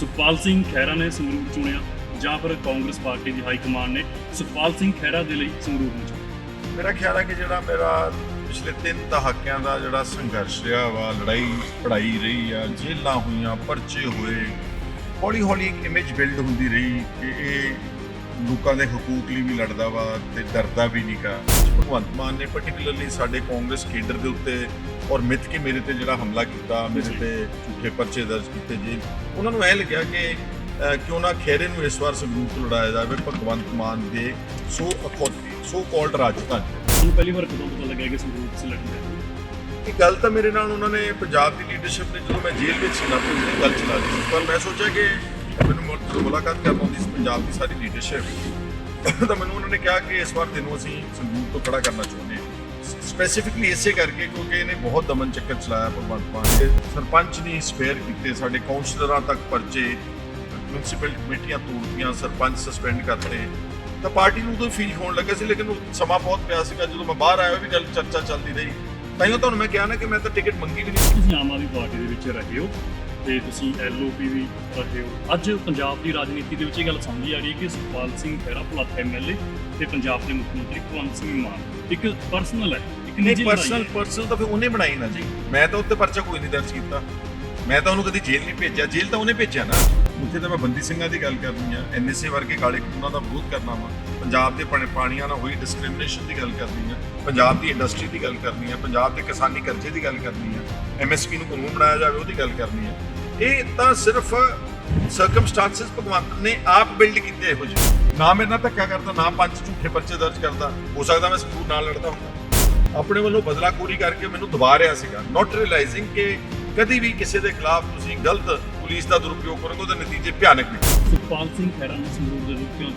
ਸੁਖਪਾਲ ਸਿੰਘ ਖਹਿਰਾ ਨੇ ਸੰਗਰੂਰ ਚੁਣਿਆ, ਜਾਂ ਫਿਰ ਕਾਂਗਰਸ ਪਾਰਟੀ ਦੀ ਹਾਈ ਕਮਾਂਡ ਨੇ ਸੁਖਪਾਲ ਸਿੰਘ ਖਹਿਰਾ ਦੇ ਲਈ ਸੰਗਰੂਰ ਨੂੰ ਚੁਣਿਆ। ਮੇਰਾ ਖਿਆਲ ਹੈ ਕਿ ਜਿਹੜਾ ਮੇਰਾ ਪਿਛਲੇ ਤਿੰਨ ਦਹਾਕਿਆਂ ਦਾ ਜਿਹੜਾ ਸੰਘਰਸ਼ ਰਿਹਾ ਵਾ, ਲੜਾਈ ਪੜਾਈ ਰਹੀ ਆ ਜੇਲਾਂ ਹੋਈਆਂ, ਪਰਚੇ ਹੋਏ ਹੌਲੀ ਹੌਲੀ ਇੱਕ ਇਮੇਜ ਬਿਲਡ ਹੁੰਦੀ ਰਹੀ ਕਿ ਇਹ ਲੋਕਾਂ ਦੇ ਹਕੂਕ ਲਈ ਵੀ ਲੜਦਾ ਵਾ ਤੇ ਡਰਦਾ ਵੀ ਨਹੀਂਗਾ ਭਗਵੰਤ ਮਾਨ ਨੇ ਪਾਰਟਿਕੂਲਰਲੀ ਸਾਡੇ ਕਾਂਗਰਸ ਕੇਡਰ ਦੇ ਉੱਤੇ ਔਰ ਮਿੱਥ ਕੇ ਮੇਰੇ ਤੇ ਜਿਹੜਾ ਹਮਲਾ ਕੀਤਾ ਮੇਰੇ। ਤੇ ਝੂਠੇ ਪਰਚੇ ਦਰਜ ਕੀਤੇ ਜੇ। ਉਹਨਾਂ ਨੂੰ ਇਹ ਲੱਗਿਆ ਕਿ ਕਿਉਂ ਨਾ ਖੇਰੇ ਨੂੰ ਇਸ ਵਾਰ ਸੰਗਰੂਰ ਤੋਂ ਲੜਾਇਆ ਜਾਵੇ ਭਗਵੰਤ ਮਾਨ ਦੇ ਸੋ ਅਥਾਰਟੀ ਸੋ ਕਾਲਡ ਰਾਜਧਾਨੀ। ਤੁਹਾਨੂੰ ਪਹਿਲੀ ਵਾਰ ਕਦੋਂ ਪਤਾ ਲੱਗਿਆ ਕਿ ਸੰਗਰੂਰ ਤੁਸੀਂ ਲੜਨਾ ਇਹ ਗੱਲ ਤਾਂ ਮੇਰੇ ਨਾਲ ਉਹਨਾਂ ਨੇ ਪੰਜਾਬ ਦੀ ਲੀਡਰਸ਼ਿਪ ਨੇ ਜਦੋਂ ਮੈਂ ਜੇਲ੍ਹ ਵਿੱਚ ਸੀ ਨਾ ਤਾਂ ਗੱਲ ਚਲਾ ਸੀ ਪਰ ਮੈਂ ਸੋਚਿਆ ਕਿ ਮੈਨੂੰ ਮੁਲਾਕਾਤ ਕਰਨ ਆਉਂਦੀ ਸੀ ਪੰਜਾਬ ਦੀ ਸਾਰੀ ਲੀਡਰਸ਼ਿਪ ਤਾਂ ਮੈਨੂੰ ਉਹਨਾਂ ਨੇ ਕਿਹਾ ਕਿ ਇਸ ਵਾਰ ਤੈਨੂੰ ਅਸੀਂ ਸੰਗਰੂਰ ਤੋਂ ਖੜਾ ਕਰਨਾ ਚਾਹੁੰਦੇ ਹਾਂ। ਸਪੈਸੀਫਿਕਲੀ ਇਸੇ ਕਰਕੇ ਕਿਉਂਕਿ ਇਹਨੇ ਬਹੁਤ ਦਮਨ ਚੱਕਰ ਚਲਾਇਆ ਭਗਵੰਤ ਮਾਨ ਨੇ ਸਰਪੰਚ ਨਹੀਂ ਸਪੇਅਰ ਕੀਤੇ, ਸਾਡੇ ਕਾਉਂਸਲਰਾਂ ਤੱਕ ਪਰਚੇ ਮਿਊਨਿਸਪਲ ਕਮੇਟੀਆਂ ਤੋੜਦੀਆਂ ਸਰਪੰਚ ਸਸਪੈਂਡ ਕਰਤੇ। ਤਾਂ ਪਾਰਟੀ ਨੂੰ ਉਦੋਂ ਫੀਲ ਹੋਣ ਲੱਗਾ ਸੀ, ਲੇਕਿਨ ਉਹ ਸਮਾਂ ਬਹੁਤ ਪਿਆ ਸੀਗਾ। ਜਦੋਂ ਮੈਂ ਬਾਹਰ ਆਇਆ ਵੀ ਗੱਲ ਚਰਚਾ ਚੱਲਦੀ ਰਹੀ। ਤਾਈਓ ਤੁਹਾਨੂੰ ਮੈਂ ਕਿਹਾ ਨਾ ਕਿ ਮੈਂ ਤਾਂ ਟਿਕਟ ਮੰਗੀ ਵੀ ਨਹੀਂ। ਤੁਸੀਂ ਆਮ ਆਦਮੀ ਪਾਰਟੀ ਦੇ ਵਿੱਚ ਰਹੇ ਹੋ ਤੇ ਤੁਸੀਂ ਐਲਓਪੀ ਵੀ ਰਹੇ ਹੋ। ਅੱਜ ਪੰਜਾਬ ਦੀ ਰਾਜਨੀਤੀ ਦੇ ਵਿੱਚ ਇਹ ਗੱਲ ਸਮਝੀ ਆ ਰਹੀ ਹੈ ਕਿ ਸੁਖਪਾਲ ਸਿੰਘ ਖਹਿਰਾ ਭੁਲੱਥ ਐਮਐਲਏ ਤੇ ਪੰਜਾਬ ਦੇ ਮੁੱਖ ਮੰਤਰੀ ਭਗਵੰਤ ਸਿੰਘ ਮਾਨ। ਇੱਕ ਪਰਸਨਲ ਹੈ ਇੱਕ ਨਿੱਜੀ ਨਹੀਂ ਪਰਸਨਲ। ਪਰਸਨਲ ਤਾਂ ਫਿਰ ਉਹਨੇ ਬਣਾਈ ਨਾ ਜੀ। ਮੈਂ ਤਾਂ ਉੱਤੇ ਪਰਚਾ ਕੋਈ ਨਹੀਂ ਦਰਜ ਕੀਤਾ। ਮੈਂ ਤਾਂ ਉਹਨੂੰ ਕਦੀ ਜੇਲ੍ਹ ਨਹੀਂ ਭੇਜਿਆ। ਜੇਲ੍ਹ ਤਾਂ ਉਹਨੇ ਭੇਜਿਆ ਨਾ। ਉੱਥੇ ਤਾਂ ਮੈਂ ਬੰਦੀ ਸਿੰਘਾਂ ਦੀ ਗੱਲ ਕਰਨੀ ਆ। ਐਨਐਸਏ ਵਰਗੇ ਕਾਲੇ ਕਾਨੂੰਨਾਂ ਦਾ ਵਿਰੋਧ ਕਰਨਾ ਵਾ। ਪੰਜਾਬ ਦੇ ਪਾਣੀ- ਪਾਣੀਆਂ ਨਾਲ ਹੋਈ ਡਿਸਕ੍ਰਿਮੀਨੇਸ਼ਨ ਦੀ ਗੱਲ ਕਰਨੀ ਆ। ਪੰਜਾਬ ਦੀ ਇੰਡਸਟਰੀ ਦੀ ਗੱਲ ਕਰਨੀ ਆ। ਪੰਜਾਬ ਦੇ ਕਿਸਾਨੀ ਕਰਜ਼ੇ ਦੀ ਗੱਲ ਕਰਨੀ ਆ। ਐਮਐਸਪੀ ਨੂੰ ਕਾਨੂੰਨ ਬਣਾਇਆ ਜਾਵੇ ਉਹਦੀ ਗੱਲ ਕਰਨੀ ਆ। ਇਹ ਤਾਂ ਸਿਰਫ ਸਰਕਮਸਟੈਂਸਸ ਭਗਵੰਤ ਨੇ ਆਪ ਬਿਲਡ ਕੀਤੇ ਇਹੋ ਜਿਹੇ। ਨਾ ਮੇਰੇ ਨਾਲ ਧੱਕਾ ਕਰਦਾ ਨਾ ਪੰਜ ਝੂਠੇ ਪਰਚੇ ਦਰਜ ਕਰਦਾ ਹੋ ਸਕਦਾ ਮੈਂ ਸਕੂਲ ਨਾਲ ਲੜਦਾ ਹੁੰਦਾ। ਆਪਣੇ ਵੱਲੋਂ ਬਦਲਾਖੋਰੀ ਕਰਕੇ ਮੈਨੂੰ ਦਬਾ ਰਿਹਾ ਸੀਗਾ। ਨਾਟ ਰਿਅਲਾਈਜ਼ਿੰਗ ਕਿ ਕਦੀ ਵੀ ਕਿਸੇ ਦੇ ਖਿਲਾਫ ਤੁਸੀਂ ਗਲਤ ਪੁਲਿਸ ਦਾ ਦੁਰਉਪਯੋਗ ਕਰੋਗੇ ਉਹਦੇ ਨਤੀਜੇ ਭਿਆਨਕ ਨੇ। ਸੁਖਪਾਲ ਸਿੰਘ ਖਹਿਰਾ ਨੂੰ ਸੰਗਰੂਰ ਦੇ ਵਿੱਚ। ਕਿਉਂ?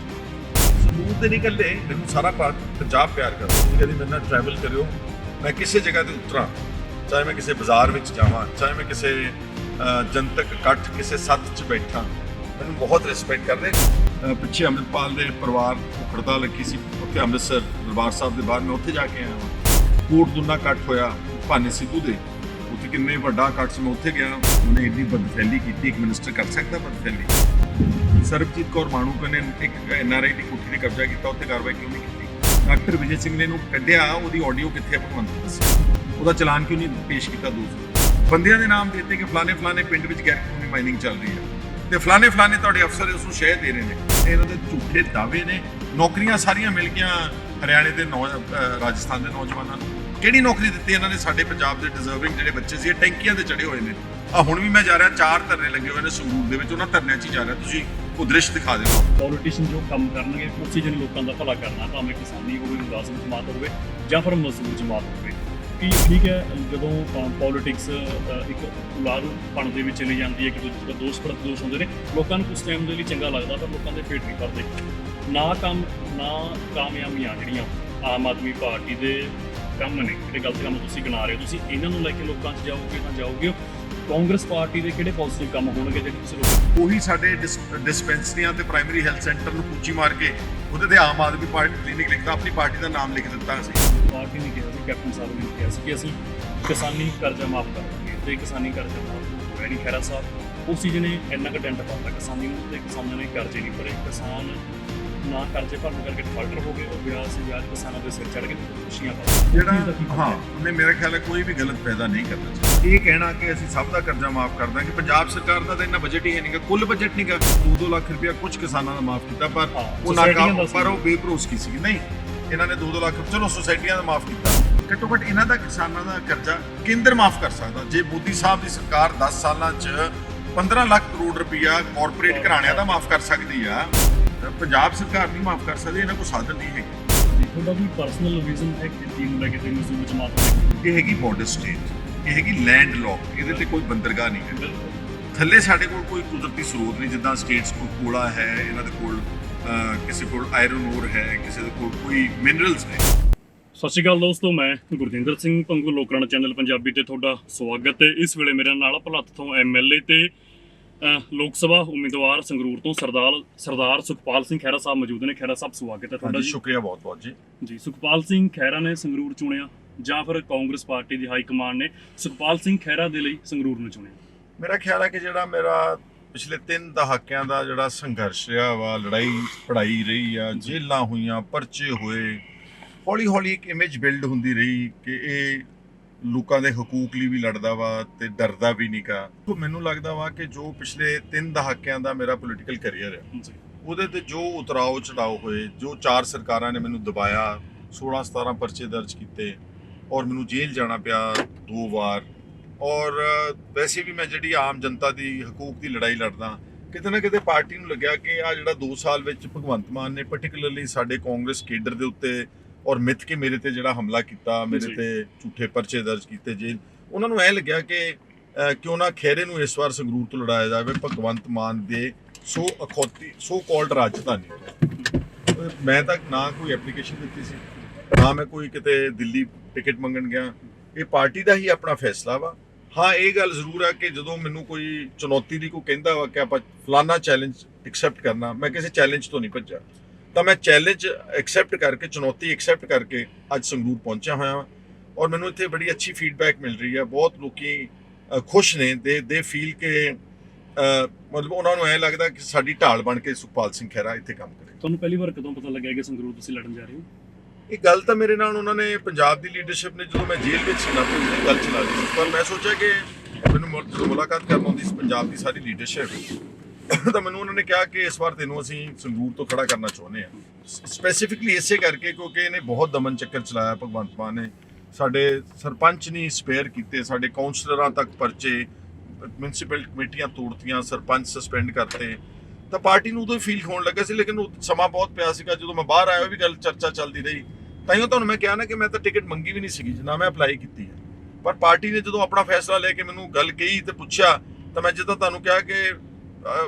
ਸਬੂਤ ਦੇ ਨਹੀਂ ਇਕੱਲੇ ਮੈਨੂੰ ਸਾਰਾ ਪੰਜਾਬ ਪਿਆਰ ਕਰਦਾ ਕਦੀ ਮੇਰੇ ਨਾਲ ਟਰੈਵਲ ਕਰਿਓ ਮੈਂ ਕਿਸੇ ਜਗ੍ਹਾ ਤੇ ਉਤਰਾਂ। ਚਾਹੇ ਮੈਂ ਕਿਸੇ ਬਾਜ਼ਾਰ ਵਿੱਚ ਜਾਵਾਂ ਚਾਹੇ ਮੈਂ ਕਿਸੇ ਜਨਤਕ ਇਕੱਠ ਕਿਸੇ ਸੱਥ 'ਚ ਬੈਠਾ। ਮੈਨੂੰ ਬਹੁਤ ਰਿਸਪੈਕਟ ਕਰਦੇ ਪਿੱਛੇ ਅੰਮ੍ਰਿਤਪਾਲ ਦੇ ਪਰਿਵਾਰ ਖੜਤਾ ਲੱਗੀ ਸੀ। ਉੱਥੇ ਅੰਮ੍ਰਿਤਸਰ ਦਰਬਾਰ ਸਾਹਿਬ ਦੇ ਬਾਹਰ ਮੈਂ ਉੱਥੇ ਜਾ ਕੇ ਆਇਆ ਕੋਟ ਦੁਨਾ ਇਕੱਠ ਹੋਇਆ ਭਾਨੇ ਸਿੱਧੂ ਦੇ। ਉੱਥੇ ਕਿੰਨੇ ਵੱਡਾ ਇਕੱਠ ਸੀ, ਮੈਂ ਉੱਥੇ ਗਿਆ। ਉਹਨੇ ਇੰਨੀ ਬਦਫੈਲੀ ਕੀਤੀ, ਇੱਕ ਮਿਨਿਸਟਰ ਕਰ ਸਕਦਾ ਬਦਫੈਲੀ ਸਰਬਜੀਤ ਕੌਰ ਮਾਣੂਕ ਨੇ ਇੱਕ ਐਨਆਰਆਈ ਦੀ ਕੋਠੀ ਤੇ ਕਬਜ਼ਾ ਕੀਤਾ, ਉੱਥੇ ਕਾਰਵਾਈ ਕਿਉਂ ਨਹੀਂ ਕੀਤੀ? ਡਾਕਟਰ ਵਿਜੇ ਸਿੰਘ ਨੇ ਇਹਨੂੰ ਕੱਢਿਆ, ਉਹਦੀ ਆਡੀਓ ਕਿੱਥੇ ਭਗਵੰਤ ਮਾਨ ਉਹਦਾ ਚਲਾਨ ਕਿਉਂ ਨਹੀਂ ਪੇਸ਼ ਕੀਤਾ ਦੋਸਤੋ ਬੰਦਿਆਂ ਦੇ ਨਾਮ ਦਿੱਤੇ ਕਿ ਫਲਾਣੇ ਫਲਾਣੇ ਪਿੰਡ ਵਿੱਚ ਗੈਰ ਕਾਨੂੰਨੀ ਮਾਈਨਿੰਗ ਚੱਲ ਰਹੀ ਹੈ। ਤੇ ਫਲਾਣੇ ਫਲਾਣੇ ਤੁਹਾਡੇ ਅਫਸਰ ਉਸ ਨੂੰ ਸ਼ਹਿ ਦੇ ਰਹੇ ਨੇ। ਇਹਨਾਂ ਦੇ ਝੂਠੇ ਦਾਅਵੇ ਨੇ। ਨੌਕਰੀਆਂ ਸਾਰੀਆਂ ਮਿਲ ਗਈਆਂ ਹਰਿਆਣੇ ਦੇ ਨੌ ਰਾਜਸਥਾਨ ਦੇ ਨੌਜਵਾਨਾਂ ਨੂੰ। ਕਿਹੜੀ ਨੌਕਰੀ ਦਿੱਤੀ ਇਹਨਾਂ ਨੇ? ਸਾਡੇ ਪੰਜਾਬ ਦੇ ਡਿਜ਼ਰਵਿੰਗ ਜਿਹੜੇ ਬੱਚੇ ਸੀ, ਇਹ ਟੈਂਕੀਆਂ ਤੇ ਚੜੇ ਹੋਏ ਨੇ। ਆ ਹੁਣ ਵੀ ਮੈਂ ਜਾ ਰਿਹਾ, ਚਾਰ ਧਰਨੇ ਲੱਗੇ ਹੋਏ ਨੇ ਸੰਗਰੂਰ ਦੇ ਵਿੱਚ। ਉਹਨਾਂ ਧਰਨਿਆਂ 'ਚ ਹੀ ਜਾ ਰਿਹਾ। ਤੁਸੀਂ ਉਹ ਦ੍ਰਿਸ਼ ਦਿਖਾ ਦਿਓ। ਪੋਲੀਟੀਸ਼ੀਅਨ ਜੋ ਕੰਮ ਕਰਨਗੇ, ਉਸੇ ਜਿਹੇ ਲੋਕਾਂ ਦਾ ਭਲਾ ਕਰਨਾ, ਭਾਵੇਂ ਕਿਸਾਨੀ ਹੋਵੇ, ਮੁਲਾਜ਼ਮ ਜਮਾਤ ਹੋਵੇ ਜਾਂ ਫਿਰ ਮਜ਼ਦੂਰ ਜਮਾਤ ਹੋਵੇ। ਕਿ ਠੀਕ ਹੈ ਜਦੋਂ ਪੋਲਿਟਿਕਸ ਇੱਕ ਉਲਾਰੂ ਪਣ ਦੇ ਵਿੱਚ ਚਲੀ ਜਾਂਦੀ ਹੈ ਕਿ ਦੂਜੇ ਦਾ ਦੋਸ਼ ਪ੍ਰਤੀ ਦੋਸ਼ ਹੁੰਦੇ ਨੇ ਲੋਕਾਂ ਨੂੰ ਕੁਝ ਟਾਈਮ ਦੇ ਲਈ ਚੰਗਾ ਲੱਗਦਾ ਪਰ ਲੋਕਾਂ ਦੇ ਪੇਟ ਨਹੀਂ ਭਰਦੇ। ਨਾ ਕੰਮ ਨਾ ਕਾਮਯਾਬੀਆਂ ਜਿਹੜੀਆਂ ਆਮ ਆਦਮੀ ਪਾਰਟੀ ਦੇ ਕੰਮ ਨੇ ਜਿਹੜੇ ਗਲਤ ਕੰਮ ਤੁਸੀਂ ਗਿਣਾ ਰਹੇ ਹੋ ਤੁਸੀਂ ਇਹਨਾਂ ਨੂੰ ਲੈ ਕੇ ਲੋਕਾਂ 'ਚ ਜਾਓਗੇ ਤਾਂ ਜਾਓਗੇ ਕਾਂਗਰਸ ਪਾਰਟੀ ਦੇ ਕਿਹੜੇ ਪੋਜ਼ਿਟਿਵ ਕੰਮ ਹੋਣਗੇ ਜਿਹੜੇ ਤੁਸੀਂ ਲੋਕਾਂ ਉਹੀ ਸਾਡੇ ਡਿਸ- ਡਿਸਪੈਂਸਰੀਆਂ ਤੇ ਪ੍ਰਾਇਮਰੀ ਹੈਲਥ ਸੈਂਟਰ ਨੂੰ ਕੂਚੀ ਮਾਰ ਕੇ ਉਹਦੇ ਤੇ ਆਮ ਆਦਮੀ ਪਾਰਟੀ ਕਲੀਨਿਕ ਲਿਖਦਾ ਆਪਣੀ ਪਾਰਟੀ ਦਾ ਨਾਮ ਲਿਖ ਦਿੱਤਾ ਸੀ ਪਾਰਟੀ ਨੇ ਕਿਹਾ। ਕੈਪਟਨ ਸਾਹਿਬ ਨੇ ਕਿਹਾ ਸੀ ਕਿ ਅਸੀਂ ਕਿਸਾਨੀ ਕਰਜ਼ਾ ਮਾਫ ਕਰ ਦਾਂਗੇ ਤੇ ਕਿਸਾਨੀ ਕਰਜ਼ਾ ਮਾਫ ਨਹੀਂ ਖੈਰਾ ਸਾਹਿਬ ਉਸ ਚੀਜ਼ ਨੇ ਇੰਨਾ ਕੁ ਡੈਂਟ ਪਾਤਾ ਕਿਸਾਨੀ ਨੂੰ ਤੇ ਕਿਸਾਨਾਂ ਨੇ ਕਰਜ਼ੇ ਨਹੀਂ ਭਰੇ। ਕਿਸਾਨ ਨਾ ਕਰਜ਼ੇ ਭਰਨ ਕਰਕੇ ਡਿਫਾਲਟਰ ਹੋ ਗਏ ਉਹ ਵਿਆਹ ਸੀ ਵਿਆਹ 'ਚ ਕਿਸਾਨਾਂ ਦੇ ਸਿਰ ਚੜ ਗਏ ਤੇ ਖੁਸ਼ੀਆਂ ਪਾ ਜਿਹੜਾ ਹਾਂ ਉਹਨੇ ਮੇਰਾ ਖਿਆਲ ਹੈ ਕੋਈ ਵੀ ਗਲਤ ਪੈਦਾ ਨਹੀਂ ਕਰਨਾ ਚਾਹੀਦਾ। ਇਹ ਕਹਿਣਾ ਕਿ ਅਸੀਂ ਸਭ ਦਾ ਕਰਜ਼ਾ ਮਾਫ ਕਰ ਦਾਂਗੇ। ਪੰਜਾਬ ਸਰਕਾਰ ਦਾ ਤਾਂ ਇੰਨਾ ਬਜਟ ਹੀ ਹੈ ਨਹੀਂਗਾ ਕੁੱਲ ਬਜਟ ਨਹੀਂਗਾ। 2-2 ਲੱਖ ਰੁਪਇਆ ਕੁਝ ਕਿਸਾਨਾਂ ਦਾ ਮਾਫ ਕੀਤਾ ਪਰ ਉਹ ਨਾਕਾਮ। ਪਰ ਉਹ ਬੇਭਰੋਸਗੀ ਸੀ ਨਹੀਂ ਇਹਨਾਂ ਨੇ 2-2 ਲੱਖ ਚਲੋ ਸੁਸਾਇਟੀਆਂ ਦਾ ਮਾਫ ਕੀਤਾ। ਘੱਟੋ ਘੱਟ ਇਹਨਾਂ ਦਾ ਕਿਸਾਨਾਂ ਦਾ ਕਰਜ਼ਾ ਕੇਂਦਰ ਮਾਫ ਕਰ ਸਕਦਾ। ਜੇ ਮੋਦੀ ਸਾਹਿਬ ਦੀ ਸਰਕਾਰ 10 ਸਾਲਾਂ 'ਚ 15 ਲੱਖ ਕਰੋੜ ਰੁਪਇਆ ਕਾਰਪੋਰੇਟ ਘਰਾਣਿਆਂ ਦਾ ਮਾਫ ਕਰ ਸਕਦੀ ਆ ਪੰਜਾਬ ਸਰਕਾਰ ਨਹੀਂ ਮਾਫ ਕਰ ਸਕਦੀ ਇਹਨਾਂ ਕੋਲ ਸਾਧਨ ਨਹੀਂ ਹੈ ਤੁਹਾਡਾ ਵੀ ਪਰਸਨਲ ਵਿਜ਼ਨ ਹੈ ਕਿ ਟੀਮ ਲੈ ਕੇ ਤੇ ਮਜ਼ਦੂਰ ਜਮਾਤ ਨੂੰ ਇਹ ਹੈਗੀ ਬਾਰਡਰ ਸਟੇਟ ਇਹ ਹੈਗੀ ਲੈਂਡ ਲੋਕ ਇਹਦੇ ਤੇ ਕੋਈ ਬੰਦਰਗਾਹ ਨਹੀਂ ਹੈ। ਥੱਲੇ ਸਾਡੇ ਕੋਲ ਕੋਈ ਕੁਦਰਤੀ ਸਰੋਤ ਨਹੀਂ ਜਿੱਦਾਂ ਸਟੇਟਸ ਕੋਲ ਕੋਲਾ ਹੈ ਇਹਨਾਂ ਦੇ ਕੋਲ ਕਿਸੇ ਕੋਲ ਆਇਰਨ ਓਰ ਹੈ ਕਿਸੇ ਦੇ ਕੋਲ ਕੋਈ ਮਿਨਰਲਸ ਨੇ ਸਤਿ ਸ਼੍ਰੀ ਅਕਾਲ ਦੋਸਤੋ ਮੈਂ ਗੁਰਜਿੰਦਰ ਸਿੰਘ ਪੰਗੂ ਲੋਕਰਾਣਾ ਚੈਨਲ ਪੰਜਾਬੀ ਤੇ ਤੁਹਾਡਾ ਸਵਾਗਤ ਹੈ। ਇਸ ਵੇਲੇ ਮੇਰੇ ਨਾਲ ਭਲੱਥ ਤੋਂ ਐਮਐਲਏ ਤੇ ਲੋਕ ਸਭਾ ਉਮੀਦਵਾਰ ਸੰਗਰੂਰ ਤੋਂ ਸਰਦਾਰ ਸਰਦਾਰ ਸੁਖਪਾਲ ਸਿੰਘ ਖਹਿਰਾ ਸਾਹਿਬ ਮੌਜੂਦ ਨੇ। ਖਹਿਰਾ ਸਾਹਿਬ ਸਵਾਗਤ ਹੈ ਤੁਹਾਡਾ ਜੀ। ਸ਼ੁਕਰੀਆ ਬਹੁਤ ਬਹੁਤ ਜੀ। ਜੀ ਸੁਖਪਾਲ ਸਿੰਘ ਖਹਿਰਾ ਨੇ ਸੰਗਰੂਰ ਚੁਣਿਆ ਜਾਂ ਫਿਰ ਕਾਂਗਰਸ ਪਾਰਟੀ ਦੀ ਹਾਈ ਕਮਾਂਡ ਨੇ ਸੁਖਪਾਲ ਸਿੰਘ ਖਹਿਰਾ ਦੇ ਲਈ ਸੰਗਰੂਰ ਨੂੰ ਚੁਣਿਆ? ਮੇਰਾ ਖਿਆਲ ਹੈ ਕਿ ਜਿਹੜਾ ਮੇਰਾ ਪਿਛਲੇ 3 ਦਹਾਕਿਆਂ ਦਾ ਜਿਹੜਾ ਸੰਘਰਸ਼ ਰਿਹਾ ਵਾ ਲੜਾਈ ਪੜਾਈ ਰਹੀ ਆ ਜੇਲਾਂ ਹੋਈਆਂ ਪਰਚੇ ਹੋਏ ਹੌਲੀ ਹੌਲੀ ਇੱਕ ਇਮੇਜ ਬਿਲਡ ਹੁੰਦੀ ਰਹੀ ਕਿ ਇਹ ਲੋਕਾਂ ਦੇ ਹਕੂਕ ਲਈ ਵੀ ਲੜਦਾ ਵਾ ਤੇ ਡਰਦਾ ਵੀ ਨਹੀਂਗਾ ਤੋਂ ਮੈਨੂੰ ਲੱਗਦਾ ਵਾ ਕਿ ਜੋ ਪਿਛਲੇ 3 ਦਹਾਕਿਆਂ ਦਾ ਮੇਰਾ ਪੋਲੀਟੀਕਲ ਕੈਰੀਅਰ ਹੈ ਉਹਦੇ ਤੇ ਜੋ ਉਤਰਾਓ ਚੜਾਓ ਹੋਏ ਜੋ ਚਾਰ ਸਰਕਾਰਾਂ ਨੇ ਮੈਨੂੰ ਦਬਾਇਆ 16 17 ਪਰਚੇ ਦਰਜ ਕੀਤੇ ਔਰ ਮੈਨੂੰ ਜੇਲ੍ਹ ਜਾਣਾ ਪਿਆ ਦੋ ਵਾਰ ਔਰ ਵੈਸੇ ਵੀ ਮੈਂ ਜਿਹੜੀ ਆਮ ਜਨਤਾ ਦੀ ਹਕੂਕ ਦੀ ਲੜਾਈ ਲੜਦਾ ਕਿਤੇ ਨਾ ਕਿਤੇ ਪਾਰਟੀ ਨੂੰ ਲੱਗਿਆ ਕਿ ਆ ਜਿਹੜਾ 2 ਸਾਲ ਵਿੱਚ ਭਗਵੰਤ ਮਾਨ ਨੇ ਪਾਰਟਿਕੂਲਰਲੀ ਸਾਡੇ ਕਾਂਗਰਸ ਕੇਡਰ ਦੇ ਉੱਤੇ ਔਰ ਮਿੱਥ ਕੇ ਮੇਰੇ ਤੇ ਜਿਹੜਾ ਹਮਲਾ ਕੀਤਾ ਮੇਰੇ। ਤੇ ਝੂਠੇ ਪਰਚੇ ਦਰਜ ਕੀਤੇ ਜੇਲ੍ਹ ਉਹਨਾਂ ਨੂੰ ਐ ਲੱਗਿਆ ਕਿ ਕਿਉਂ ਨਾ ਖੇਰੇ ਨੂੰ ਇਸ ਵਾਰ ਸੰਗਰੂਰ ਤੋਂ ਲੜਾਇਆ ਜਾਵੇ ਭਗਵੰਤ ਮਾਨ ਦੇ ਸੋ ਅਖੌਤੀ ਸੋ ਕਾਲਡ ਰਾਜਧਾਨੀ ਮੈਂ ਤਾਂ ਨਾ ਕੋਈ ਐਪਲੀਕੇਸ਼ਨ ਦਿੱਤੀ ਸੀ ਨਾ ਮੈਂ ਕੋਈ ਕਿਤੇ ਦਿੱਲੀ ਟਿਕਟ ਮੰਗਣ ਗਿਆ। ਇਹ ਪਾਰਟੀ ਦਾ ਹੀ ਆਪਣਾ ਫੈਸਲਾ ਵਾ। ਹਾਂ ਇਹ ਗੱਲ ਜ਼ਰੂਰ ਹੈ ਕਿ ਜਦੋਂ ਮੈਨੂੰ ਕੋਈ ਚੁਣੌਤੀ ਦੀ ਕੋਈ ਕਹਿੰਦਾ ਵਾ ਕਿ ਆਪਾਂ ਫਲਾਨਾ ਚੈਲੰਜ ਐਕਸੈਪਟ ਕਰਨਾ ਮੈਂ ਕਿਸੇ ਚੈਲੰਜ ਤੋਂ ਨਹੀਂ ਭੱਜਾ ਤਾਂ ਮੈਂ ਚੈਲੰਜ ਐਕਸੈਪਟ ਕਰਕੇ ਚੁਣੌਤੀ ਐਕਸੈਪਟ ਕਰਕੇ ਅੱਜ ਸੰਗਰੂਰ ਪਹੁੰਚਿਆ ਹੋਇਆ ਹਾਂ ਔਰ ਮੈਨੂੰ ਇੱਥੇ ਬੜੀ ਅੱਛੀ ਫੀਡਬੈਕ ਮਿਲ ਰਹੀ ਹੈ। ਬਹੁਤ ਲੋਕੀ ਖੁਸ਼ ਨੇ। ਦੇ ਦੇ ਫੀਲ ਕਿ ਮਤਲਬ ਉਹਨਾਂ ਨੂੰ ਐ ਲੱਗਦਾ ਕਿ ਸਾਡੀ ਢਾਲ ਬਣ ਕੇ ਸੁਖਪਾਲ ਸਿੰਘ ਖਹਿਰਾ ਇੱਥੇ ਕੰਮ ਕਰੇ। ਤੁਹਾਨੂੰ ਪਹਿਲੀ ਵਾਰ ਕਦੋਂ ਪਤਾ ਲੱਗਿਆ ਕਿ ਸੰਗਰੂਰ ਤੁਸੀਂ ਲੜਨ ਜਾ ਰਹੇ ਹੋ? ਇਹ ਗੱਲ ਤਾਂ ਮੇਰੇ ਨਾਲ ਉਹਨਾਂ ਨੇ ਪੰਜਾਬ ਦੀ ਲੀਡਰਸ਼ਿਪ ਨੇ ਜਦੋਂ ਮੈਂ ਜੇਲ੍ਹ ਵਿੱਚ ਸੀ ਨਾ ਤੇ ਉਹਨੇ ਗੱਲ ਚਲਾ ਲਈ ਪਰ ਮੈਂ ਸੋਚਿਆ ਕਿ ਮੈਨੂੰ ਮੁਲਾਕਾਤ ਕਰਨ ਆਉਂਦੀ ਸੀ ਪੰਜਾਬ ਦੀ ਸਾਰੀ ਲੀਡਰਸ਼ਿਪ ਤਾਂ ਮੈਨੂੰ ਉਹਨਾਂ ਨੇ ਕਿਹਾ ਕਿ ਇਸ ਵਾਰ ਤੈਨੂੰ ਅਸੀਂ ਸੰਗਰੂਰ ਤੋਂ ਖੜਾ ਕਰਨਾ ਚਾਹੁੰਦੇ ਹਾਂ। ਸਪੈਸੀਫਿਕਲੀ ਇਸੇ ਕਰਕੇ ਕਿਉਂਕਿ ਇਹਨੇ ਬਹੁਤ ਦਮਨ ਚੱਕਰ ਚਲਾਇਆ, ਭਗਵੰਤ ਮਾਨ ਨੇ। ਸਾਡੇ ਸਰਪੰਚ ਨਹੀਂ ਸਪੇਅਰ ਕੀਤੇ, ਸਾਡੇ ਕਾਉਂਸਲਰਾਂ ਤੱਕ ਪਰਚੇ ਮਿਊਨਿਸਪਲ ਕਮੇਟੀਆਂ ਤੋੜਤੀਆਂ, ਸਰਪੰਚ ਸਸਪੈਂਡ ਕਰਤੇ। ਤਾਂ ਪਾਰਟੀ ਨੂੰ ਉਦੋਂ ਹੀ ਫੀਲ ਹੋਣ ਲੱਗਾ ਸੀ, ਲੇਕਿਨ ਉਹ ਸਮਾਂ ਬਹੁਤ ਪਿਆ ਸੀਗਾ। ਜਦੋਂ ਮੈਂ ਬਾਹਰ ਆਇਆ ਵੀ ਗੱਲ ਚਰਚਾ ਚੱਲਦੀ ਰਹੀ। ਤਾਂ ਹੀ ਤੁਹਾਨੂੰ ਮੈਂ ਕਿਹਾ ਨਾ ਕਿ ਮੈਂ ਤਾਂ ਟਿਕਟ ਮੰਗੀ ਵੀ ਨਹੀਂ ਸੀਗੀ, ਨਾ ਮੈਂ ਅਪਲਾਈ ਕੀਤੀ ਹੈ। ਪਰ ਪਾਰਟੀ ਨੇ ਜਦੋਂ ਆਪਣਾ ਫੈਸਲਾ ਲੈ ਕੇ ਮੈਨੂੰ ਗੱਲ ਕਹੀ ਤੇ ਪੁੱਛਿਆ, ਤਾਂ ਮੈਂ ਜਿੱਦਾਂ ਤੁਹਾਨੂੰ ਕਿਹਾ ਕਿ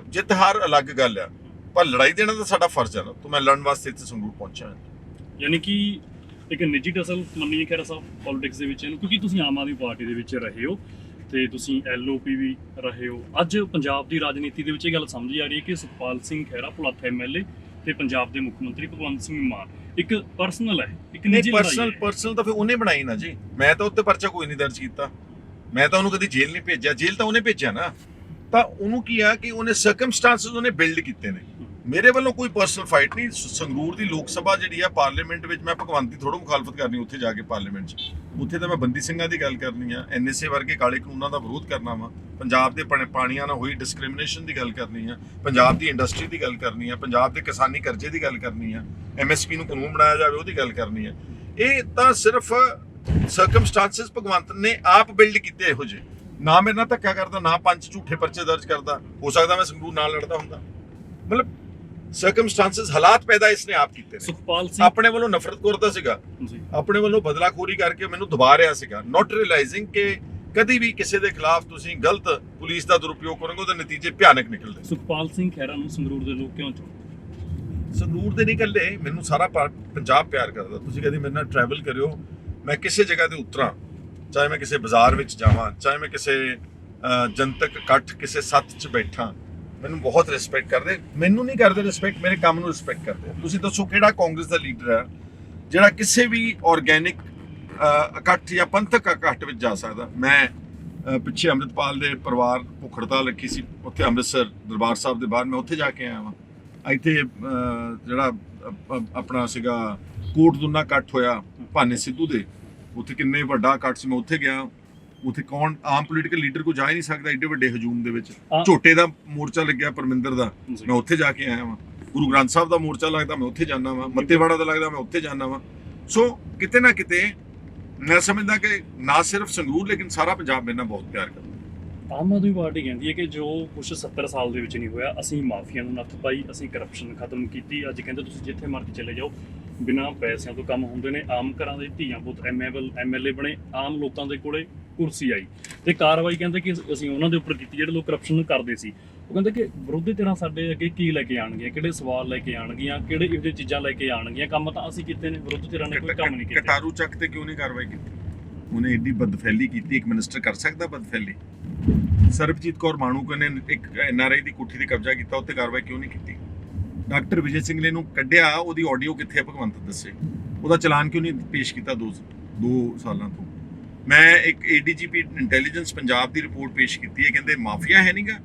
ਜਿੱਤ ਹਾਰ ਅਲੱਗ ਗੱਲ ਆ। ਪਰ ਲੜਾਈ ਦੇਣਾ ਤਾਂ ਸਾਡਾ ਫਰਜ਼ ਹੈ ਨਾ। ਤਾਂ ਮੈਂ ਲੜਨ ਵਾਸਤੇ ਇੱਥੇ ਸੰਗਰੂਰ ਪਹੁੰਚਿਆ। ਹਾਂ ਯਾਨੀ ਕਿ ਇੱਕ ਨਿੱਜੀ ਟਸਲ ਮੰਨੀਏ ਖੈਰਾ ਸਾਹਿਬ ਪੋਲਿਟਿਕਸ ਦੇ ਵਿੱਚ ਇਹਨੂੰ ਕਿਉਂਕਿ ਤੁਸੀਂ ਆਮ ਆਦਮੀ ਪਾਰਟੀ ਦੇ ਵਿੱਚ ਰਹੇ ਹੋ ਤੇ ਤੁਸੀਂ ਐਲਓਪੀ ਵੀ ਰਹੇ ਹੋ। ਅੱਜ ਪੰਜਾਬ ਦੀ ਰਾਜਨੀਤੀ ਦੇ ਵਿੱਚ ਇਹ ਗੱਲ ਸਮਝ ਆ ਰਹੀ ਹੈ ਕਿ ਸੁਖਪਾਲ ਸਿੰਘ ਖਹਿਰਾ ਭੁਲੱਥ ਐਮਐਲਏ ਤੇ ਪੰਜਾਬ ਦੇ ਮੁੱਖ ਮੰਤਰੀ ਭਗਵੰਤ ਸਿੰਘ ਮਾਨ। ਇੱਕ ਪਰਸਨਲ ਹੈ ਇੱਕ ਨਿੱਜੀ ਪਰਸਨਲ ਪਰਸਨਲ ਤਾਂ ਫਿਰ ਉਹਨੇ ਬਣਾਈ ਨਾ ਜੀ। ਮੈਂ ਤਾਂ ਉੱਤੇ ਪਰਚਾ ਕੋਈ ਨਹੀਂ ਦਰਜ ਕੀਤਾ। ਮੈਂ ਤਾਂ ਉਹਨੂੰ ਕਦੀ ਜੇਲ੍ਹ ਨਹੀਂ ਭੇਜਿਆ। ਜੇਲ੍ਹ ਤਾਂ ਉਹਨੇ ਭੇਜਿਆ ਨਾ। ਤਾਂ ਉਹਨੂੰ ਕੀ ਆ ਕਿ ਉਹਨੇ ਸਰਕਮਸਟੈਂਸਸ ਉਹਨੇ ਬਿਲਡ ਕੀਤੇ ਨੇ। ਮੇਰੇ ਵੱਲੋਂ ਕੋਈ ਪਰਸਨਲ ਫਾਈਟ ਨਹੀਂ ਸੰਗਰੂਰ ਦੀ ਲੋਕ ਸਭਾ ਜਿਹੜੀ ਆ ਪਾਰਲੀਮੈਂਟ ਵਿੱਚ ਮੈਂ ਭਗਵੰਤ ਦੀ ਥੋੜ੍ਹਾ ਮੁਖਾਲਫਤ ਕਰਨੀ, ਉੱਥੇ ਜਾ ਕੇ ਪਾਰਲੀਮੈਂਟ 'ਚ। ਉੱਥੇ ਤਾਂ ਮੈਂ ਬੰਦੀ ਸਿੰਘਾਂ ਦੀ ਗੱਲ ਕਰਨੀ ਆ ਐਨਐਸਏ ਵਰਗੇ ਕਾਲੇ ਕਾਨੂੰਨਾਂ ਦਾ ਵਿਰੋਧ ਕਰਨਾ ਵਾ। ਪੰਜਾਬ ਦੇ ਪਾਣੀਆਂ ਨਾਲ ਹੋਈ ਡਿਸਕ੍ਰਿਮੀਨੇਸ਼ਨ ਦੀ ਗੱਲ ਕਰਨੀ ਆ, ਪੰਜਾਬ ਦੀ ਇੰਡਸਟਰੀ ਦੀ ਗੱਲ ਕਰਨੀ ਆ, ਪੰਜਾਬ ਦੇ ਕਿਸਾਨੀ ਕਰਜ਼ੇ ਦੀ ਗੱਲ ਕਰਨੀ ਆ ਐਮਐਸਪੀ ਨੂੰ ਕਾਨੂੰਨ ਬਣਾਇਆ ਜਾਵੇ, ਉਹਦੀ ਗੱਲ ਕਰਨੀ ਆ। ਇਹ ਤਾਂ ਸਿਰਫ ਸਰਕਮਸਟੈਂਸਸ ਭਗਵੰਤ ਨੇ ਆਪ ਬਿਲਡ ਕੀਤੇ ਇਹੋ ਜਿਹੇ। ਨਾ ਮੇਰੇ ਨਾਲ ਧੱਕਾ ਕਰਦਾ ਨਾ ਪੰਜ ਝੂਠੇ ਪਰਚੇ ਦਰਜ ਕਰਦਾ ਹੋ ਸਕਦਾ ਮੈਂ ਸੰਗਰੂਰ ਨਾਲ ਲੜਦਾ ਹੁੰਦਾ। ਮਤਲਬ ਸਰਕਮਸਟੈਂਸਸ ਹਾਲਾਤ ਪੈਦਾ ਇਸਨੇ ਆਪ ਕੀਤੇ ਨੇ। ਸੁਖਪਾਲ ਸਿੰਘ ਆਪਣੇ ਵੱਲੋਂ ਨਫ਼ਰਤ ਕਰਦਾ ਸੀਗਾ। ਜੀ। ਆਪਣੇ ਵੱਲੋਂ ਬਦਲਾਖੋਰੀ ਕਰਕੇ ਮੈਨੂੰ ਦਬਾ ਰਿਹਾ ਸੀਗਾ। ਨਾਟ ਰਿਅਲਾਈਜ਼ਿੰਗ ਕਿ ਕਦੀ ਵੀ ਕਿਸੇ ਦੇ ਖਿਲਾਫ ਤੁਸੀਂ ਗਲਤ ਪੁਲਿਸ ਦਾ ਦੁਰਉਪਯੋਗ ਕਰੋਗੇ ਉਹਦੇ ਨਤੀਜੇ ਭਿਆਨਕ ਨਿਕਲਦੇ ਸੁਖਪਾਲ ਸਿੰਘ ਖਹਿਰਾ ਨੂੰ ਸੰਗਰੂਰ ਦੇ ਲੋਕ ਕਿਉਂ ਚੁਣਦੇ? ਸੰਗਰੂਰ ਦੇ ਨਹੀਂ ਇਕੱਲੇ ਮੈਨੂੰ ਸਾਰਾ ਪੰਜਾਬ ਪਿਆਰ ਕਰਦਾ। ਤੁਸੀਂ ਕਦੀ ਮੇਰੇ ਨਾਲ ਟਰੈਵਲ ਕਰਿਓ ਮੈਂ ਕਿਸੇ ਜਗ੍ਹਾ ਤੇ ਉਤਰਾਂ। ਚਾਹੇ ਮੈਂ ਕਿਸੇ ਬਾਜ਼ਾਰ ਵਿੱਚ ਜਾਵਾਂ, ਚਾਹੇ ਮੈਂ ਕਿਸੇ ਜਨਤਕ ਇਕੱਠ ਕਿਸੇ ਸੱਥ 'ਚ ਬੈਠਾਂ, ਮੈਨੂੰ ਬਹੁਤ ਰਿਸਪੈਕਟ ਕਰਦੇ। ਮੈਨੂੰ ਨਹੀਂ ਕਰਦੇ ਰਿਸਪੈਕਟ ਮੇਰੇ ਕੰਮ ਨੂੰ ਰਿਸਪੈਕਟ ਕਰਦੇ। ਤੁਸੀਂ ਦੱਸੋ ਕਿਹੜਾ ਕਾਂਗਰਸ ਦਾ ਲੀਡਰ ਹੈ, ਜਿਹੜਾ ਕਿਸੇ ਵੀ ਆਰਗੈਨਿਕ ਇਕੱਠ ਜਾਂ ਪੰਥਕ ਇਕੱਠ ਵਿੱਚ ਜਾ ਸਕਦਾ? ਮੈਂ ਪਿੱਛੇ ਅੰਮ੍ਰਿਤਪਾਲ ਦੇ ਪਰਿਵਾਰ ਭੁੱਖ ਹੜਤਾਲ ਰੱਖੀ ਸੀ, ਉੱਥੇ ਅੰਮ੍ਰਿਤਸਰ ਦਰਬਾਰ ਸਾਹਿਬ ਦੇ ਬਾਹਰ ਮੈਂ ਉੱਥੇ ਜਾ ਕੇ ਆਇਆ ਵਾਂ। ਇੱਥੇ ਜਿਹੜਾ ਆਪਣਾ ਸੀਗਾ ਕੋਟ ਦੁਨਾ ਇਕੱਠ ਹੋਇਆ, ਭਾਨੇ ਸਿੱਧੂ ਦੇ। ਉੱਥੇ ਕਿੰਨੇ ਵੱਡਾ ਇਕੱਠ ਸੀ ਮੈਂ ਉੱਥੇ ਗਿਆ। ਉੱਥੇ ਕੌਣ ਆਮ ਪੋਲੀਟੀਕਲ ਲੀਡਰ ਕੋ ਜਾ ਹੀ ਨਹੀਂ ਸਕਦਾ ਏਡੇ ਵੱਡੇ ਹਜੂਮ ਦੇ ਵਿੱਚ। ਝੋਟੇ ਦਾ ਮੋਰਚਾ ਲੱਗਿਆ ਪਰਮਿੰਦਰ ਦਾ। ਮੈਂ ਉੱਥੇ ਜਾ ਕੇ ਆਇਆ ਵਾਂ। ਗੁਰੂ ਗ੍ਰੰਥ ਸਾਹਿਬ ਦਾ ਮੋਰਚਾ ਲੱਗਦਾ ਮੈਂ ਉੱਥੇ ਜਾਣਾ ਵਾਂ। ਮੱਤੇਵਾੜਾ ਦਾ ਲੱਗਦਾ ਮੈਂ ਉੱਥੇ ਜਾਣਾ ਵਾਂ। ਸੋ ਕਿਤੇ ਨਾ ਕਿਤੇ ਮੈਂ ਸਮਝਦਾ ਕਿ ਨਾ ਸਿਰਫ ਸੰਗਰੂਰ ਲੇਕਿਨ ਸਾਰਾ ਪੰਜਾਬ ਮੇਰੇ ਨਾਲ ਬਹੁਤ ਪਿਆਰ ਕਰਦਾ। ਆਮ ਆਦਮੀ ਪਾਰਟੀ ਕਹਿੰਦੀ ਹੈ ਕਿ ਜੋ ਕੁਝ 70 ਸਾਲ ਦੇ ਵਿੱਚ ਨਹੀਂ ਹੋਇਆ ਅਸੀਂ ਮਾਫੀਆ ਨੂੰ ਨੱਥ ਪਾਈ ਅਸੀਂ ਕਰਪਸ਼ਨ ਖਤਮ ਕੀਤੀ। ਅੱਜ ਕਹਿੰਦੇ ਤੁਸੀਂ ਜਿੱਥੇ ਮਰਜ਼ੀ ਚਲੇ ਜਾਓ। ਬਿਨਾਂ ਪੈਸਿਆਂ ਤੋਂ ਕੰਮ ਹੁੰਦੇ ਨੇ। ਆਮ ਘਰਾਂ ਦੇ ਧੀਆਂ ਪੁੱਤ ਐਮਐਲ ਐਮਐਲਏ ਬਣੇ ਆਮ ਲੋਕਾਂ ਦੇ ਕੋਲੇ ਕੁਰਸੀ ਆਈ। ਤੇ ਕਾਰਵਾਈ ਕਹਿੰਦੇ ਕਿ ਅਸੀਂ ਉਹਨਾਂ ਦੇ ਉੱਪਰ ਕੀਤੀ ਜਿਹੜੇ ਲੋਕ ਕਰਪਸ਼ਨ ਕਰਦੇ ਸੀ। ਉਹ ਕਹਿੰਦੇ ਕਿ ਵਿਰੋਧੀ ਧਿਰਾਂ ਸਾਡੇ ਅੱਗੇ ਕੀ ਲੈ ਕੇ ਆਣਗੀਆਂ ਕਿਹੜੇ ਸਵਾਲ ਲੈ ਕੇ ਆਣਗੀਆਂ ਕਿਹੜੇ ਇਹੋ ਜਿਹੀ ਚੀਜ਼ਾਂ ਲੈ ਕੇ ਆਣਗੀਆਂ ਕੰਮ ਤਾਂ ਅਸੀਂ ਕੀਤੇ ਨੇ ਵਿਰੋਧੀ ਧਿਰਾਂ ਨੇ ਕੋਈ ਕੰਮ ਨਹੀਂ ਕੀਤਾ। ਕਟਾਰੂ ਚੱਕ ਤੇ ਕਿਉਂ ਨਹੀਂ ਕਾਰਵਾਈ ਕੀਤੀ? ਉਹਨੇ ਏਡੀ ਬਦਫੈਲੀ ਕੀਤੀ ਇੱਕ ਮਿਨਿਸਟਰ ਕਰ ਸਕਦਾ ਬਦਫੈਲੀ? ਸਰਬਜੀਤ ਕੌਰ ਮਾਣੂਕ ਨੇ ਇੱਕ ਐਨਆਰਆਈ ਦੀ ਕੋਠੀ ਤੇ ਕਬਜ਼ਾ ਕੀਤਾ ਉੱਤੇ ਕਾਰਵਾਈ ਕਿਉਂ ਨਹੀਂ ਕੀਤੀ? ਡਾਕਟਰ ਵਿਜੇ ਸਿੰਘ ਨੇ ਨੂੰ ਕੱਢਿਆ, ਉਹਦੀ ਆਡੀਓ ਕਿੱਥੇ ਭਗਵੰਤ ਦੱਸੇ। ਉਹਦਾ ਚਲਾਨ ਕਿਉਂ ਨਹੀਂ ਪੇਸ਼ ਕੀਤਾ ਦੋ ਦੋ ਸਾਲਾਂ ਤੋਂ? ਮੈਂ ਇੱਕ ਏਡੀਜੀਪੀ ਇੰਟੈਲੀਜੈਂਸ ਪੰਜਾਬ ਦੀ ਰਿਪੋਰਟ ਪੇਸ਼ ਕੀਤੀ ਹੈ, ਕਹਿੰਦੇ ਮਾਫੀਆ ਹੈ ਨਹੀਂਗਾ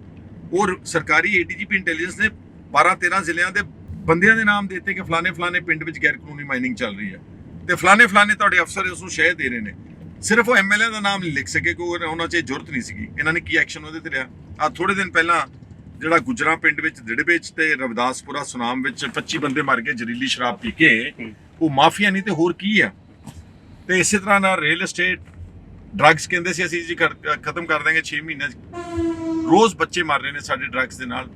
ਉਹ ਸਰਕਾਰੀ ਏਡੀਜੀਪੀ ਇੰਟੈਲੀਜੈਂਸ ਨੇ 12 13 ਜ਼ਿਲ੍ਹਿਆਂ ਦੇ ਬੰਦਿਆਂ ਦੇ ਨਾਮ ਦਿੱਤੇ ਕਿ ਫਲਾਣੇ ਫਲਾਣੇ ਪਿੰਡ ਵਿੱਚ ਗੈਰ ਕਾਨੂੰਨੀ ਮਾਈਨਿੰਗ ਚੱਲ ਰਹੀ ਹੈ। ਤੇ ਫਲਾਣੇ ਫਲਾਣੇ ਤੁਹਾਡੇ ਅਫਸਰ ਉਸ ਨੂੰ ਸ਼ਹਿ ਦੇ ਰਹੇ ਨੇ। ਸਿਰਫ ਉਹ ਐਮਐਲਏ ਦਾ ਨਾਮ ਲਿਖ ਸਕੇ ਕਿ ਉਹਨਾਂ 'ਚ ਇਹ ਜ਼ਰੂਰਤ ਨਹੀਂ ਸੀਗੀ। ਇਹਨਾਂ ਨੇ ਕੀ ਐਕਸ਼ਨ ਉਹਦੇ ਤੇ ਲਿਆ? ਆ ਥੋੜੇ ਦਿਨ ਪਹਿਲਾਂ ਜਿਹੜਾ ਗੁਜਰਾ ਪਿੰਡ ਵਿੱਚ ਦਿੜਬੇ ਤੇ ਰਵਿਦਾਸਪੁਰਾ ਸੁਨਾਮ ਵਿੱਚ 25 ਬੰਦੇ ਮਰ ਗਏ, ਜ਼ਹਿਰੀਲੀ ਸ਼ਰਾਬ ਪੀ ਕੇ। ਉਹ ਮਾਫੀਆ ਨਹੀਂ ਤੇ ਹੋਰ ਕੀ ਆ? ਤੇ ਇਸੇ ਤਰ੍ਹਾਂ ਨਾਲ ਰੀਅਲ ਏਸਟੇਟ ਡਰੱਗਸ ਕਹਿੰਦੇ ਸੀ, ਅਸੀਂ ਜੀ ਖਤਮ ਕਰ ਦਾਂਗੇ 6 ਮਹੀਨਿਆਂ 'ਚ। ਰੋਜ਼ ਬੱਚੇ ਮਰ ਰਹੇ ਨੇ ਸਾਡੇ ਡਰੱਗਸ ਦੇ ਨਾਲ।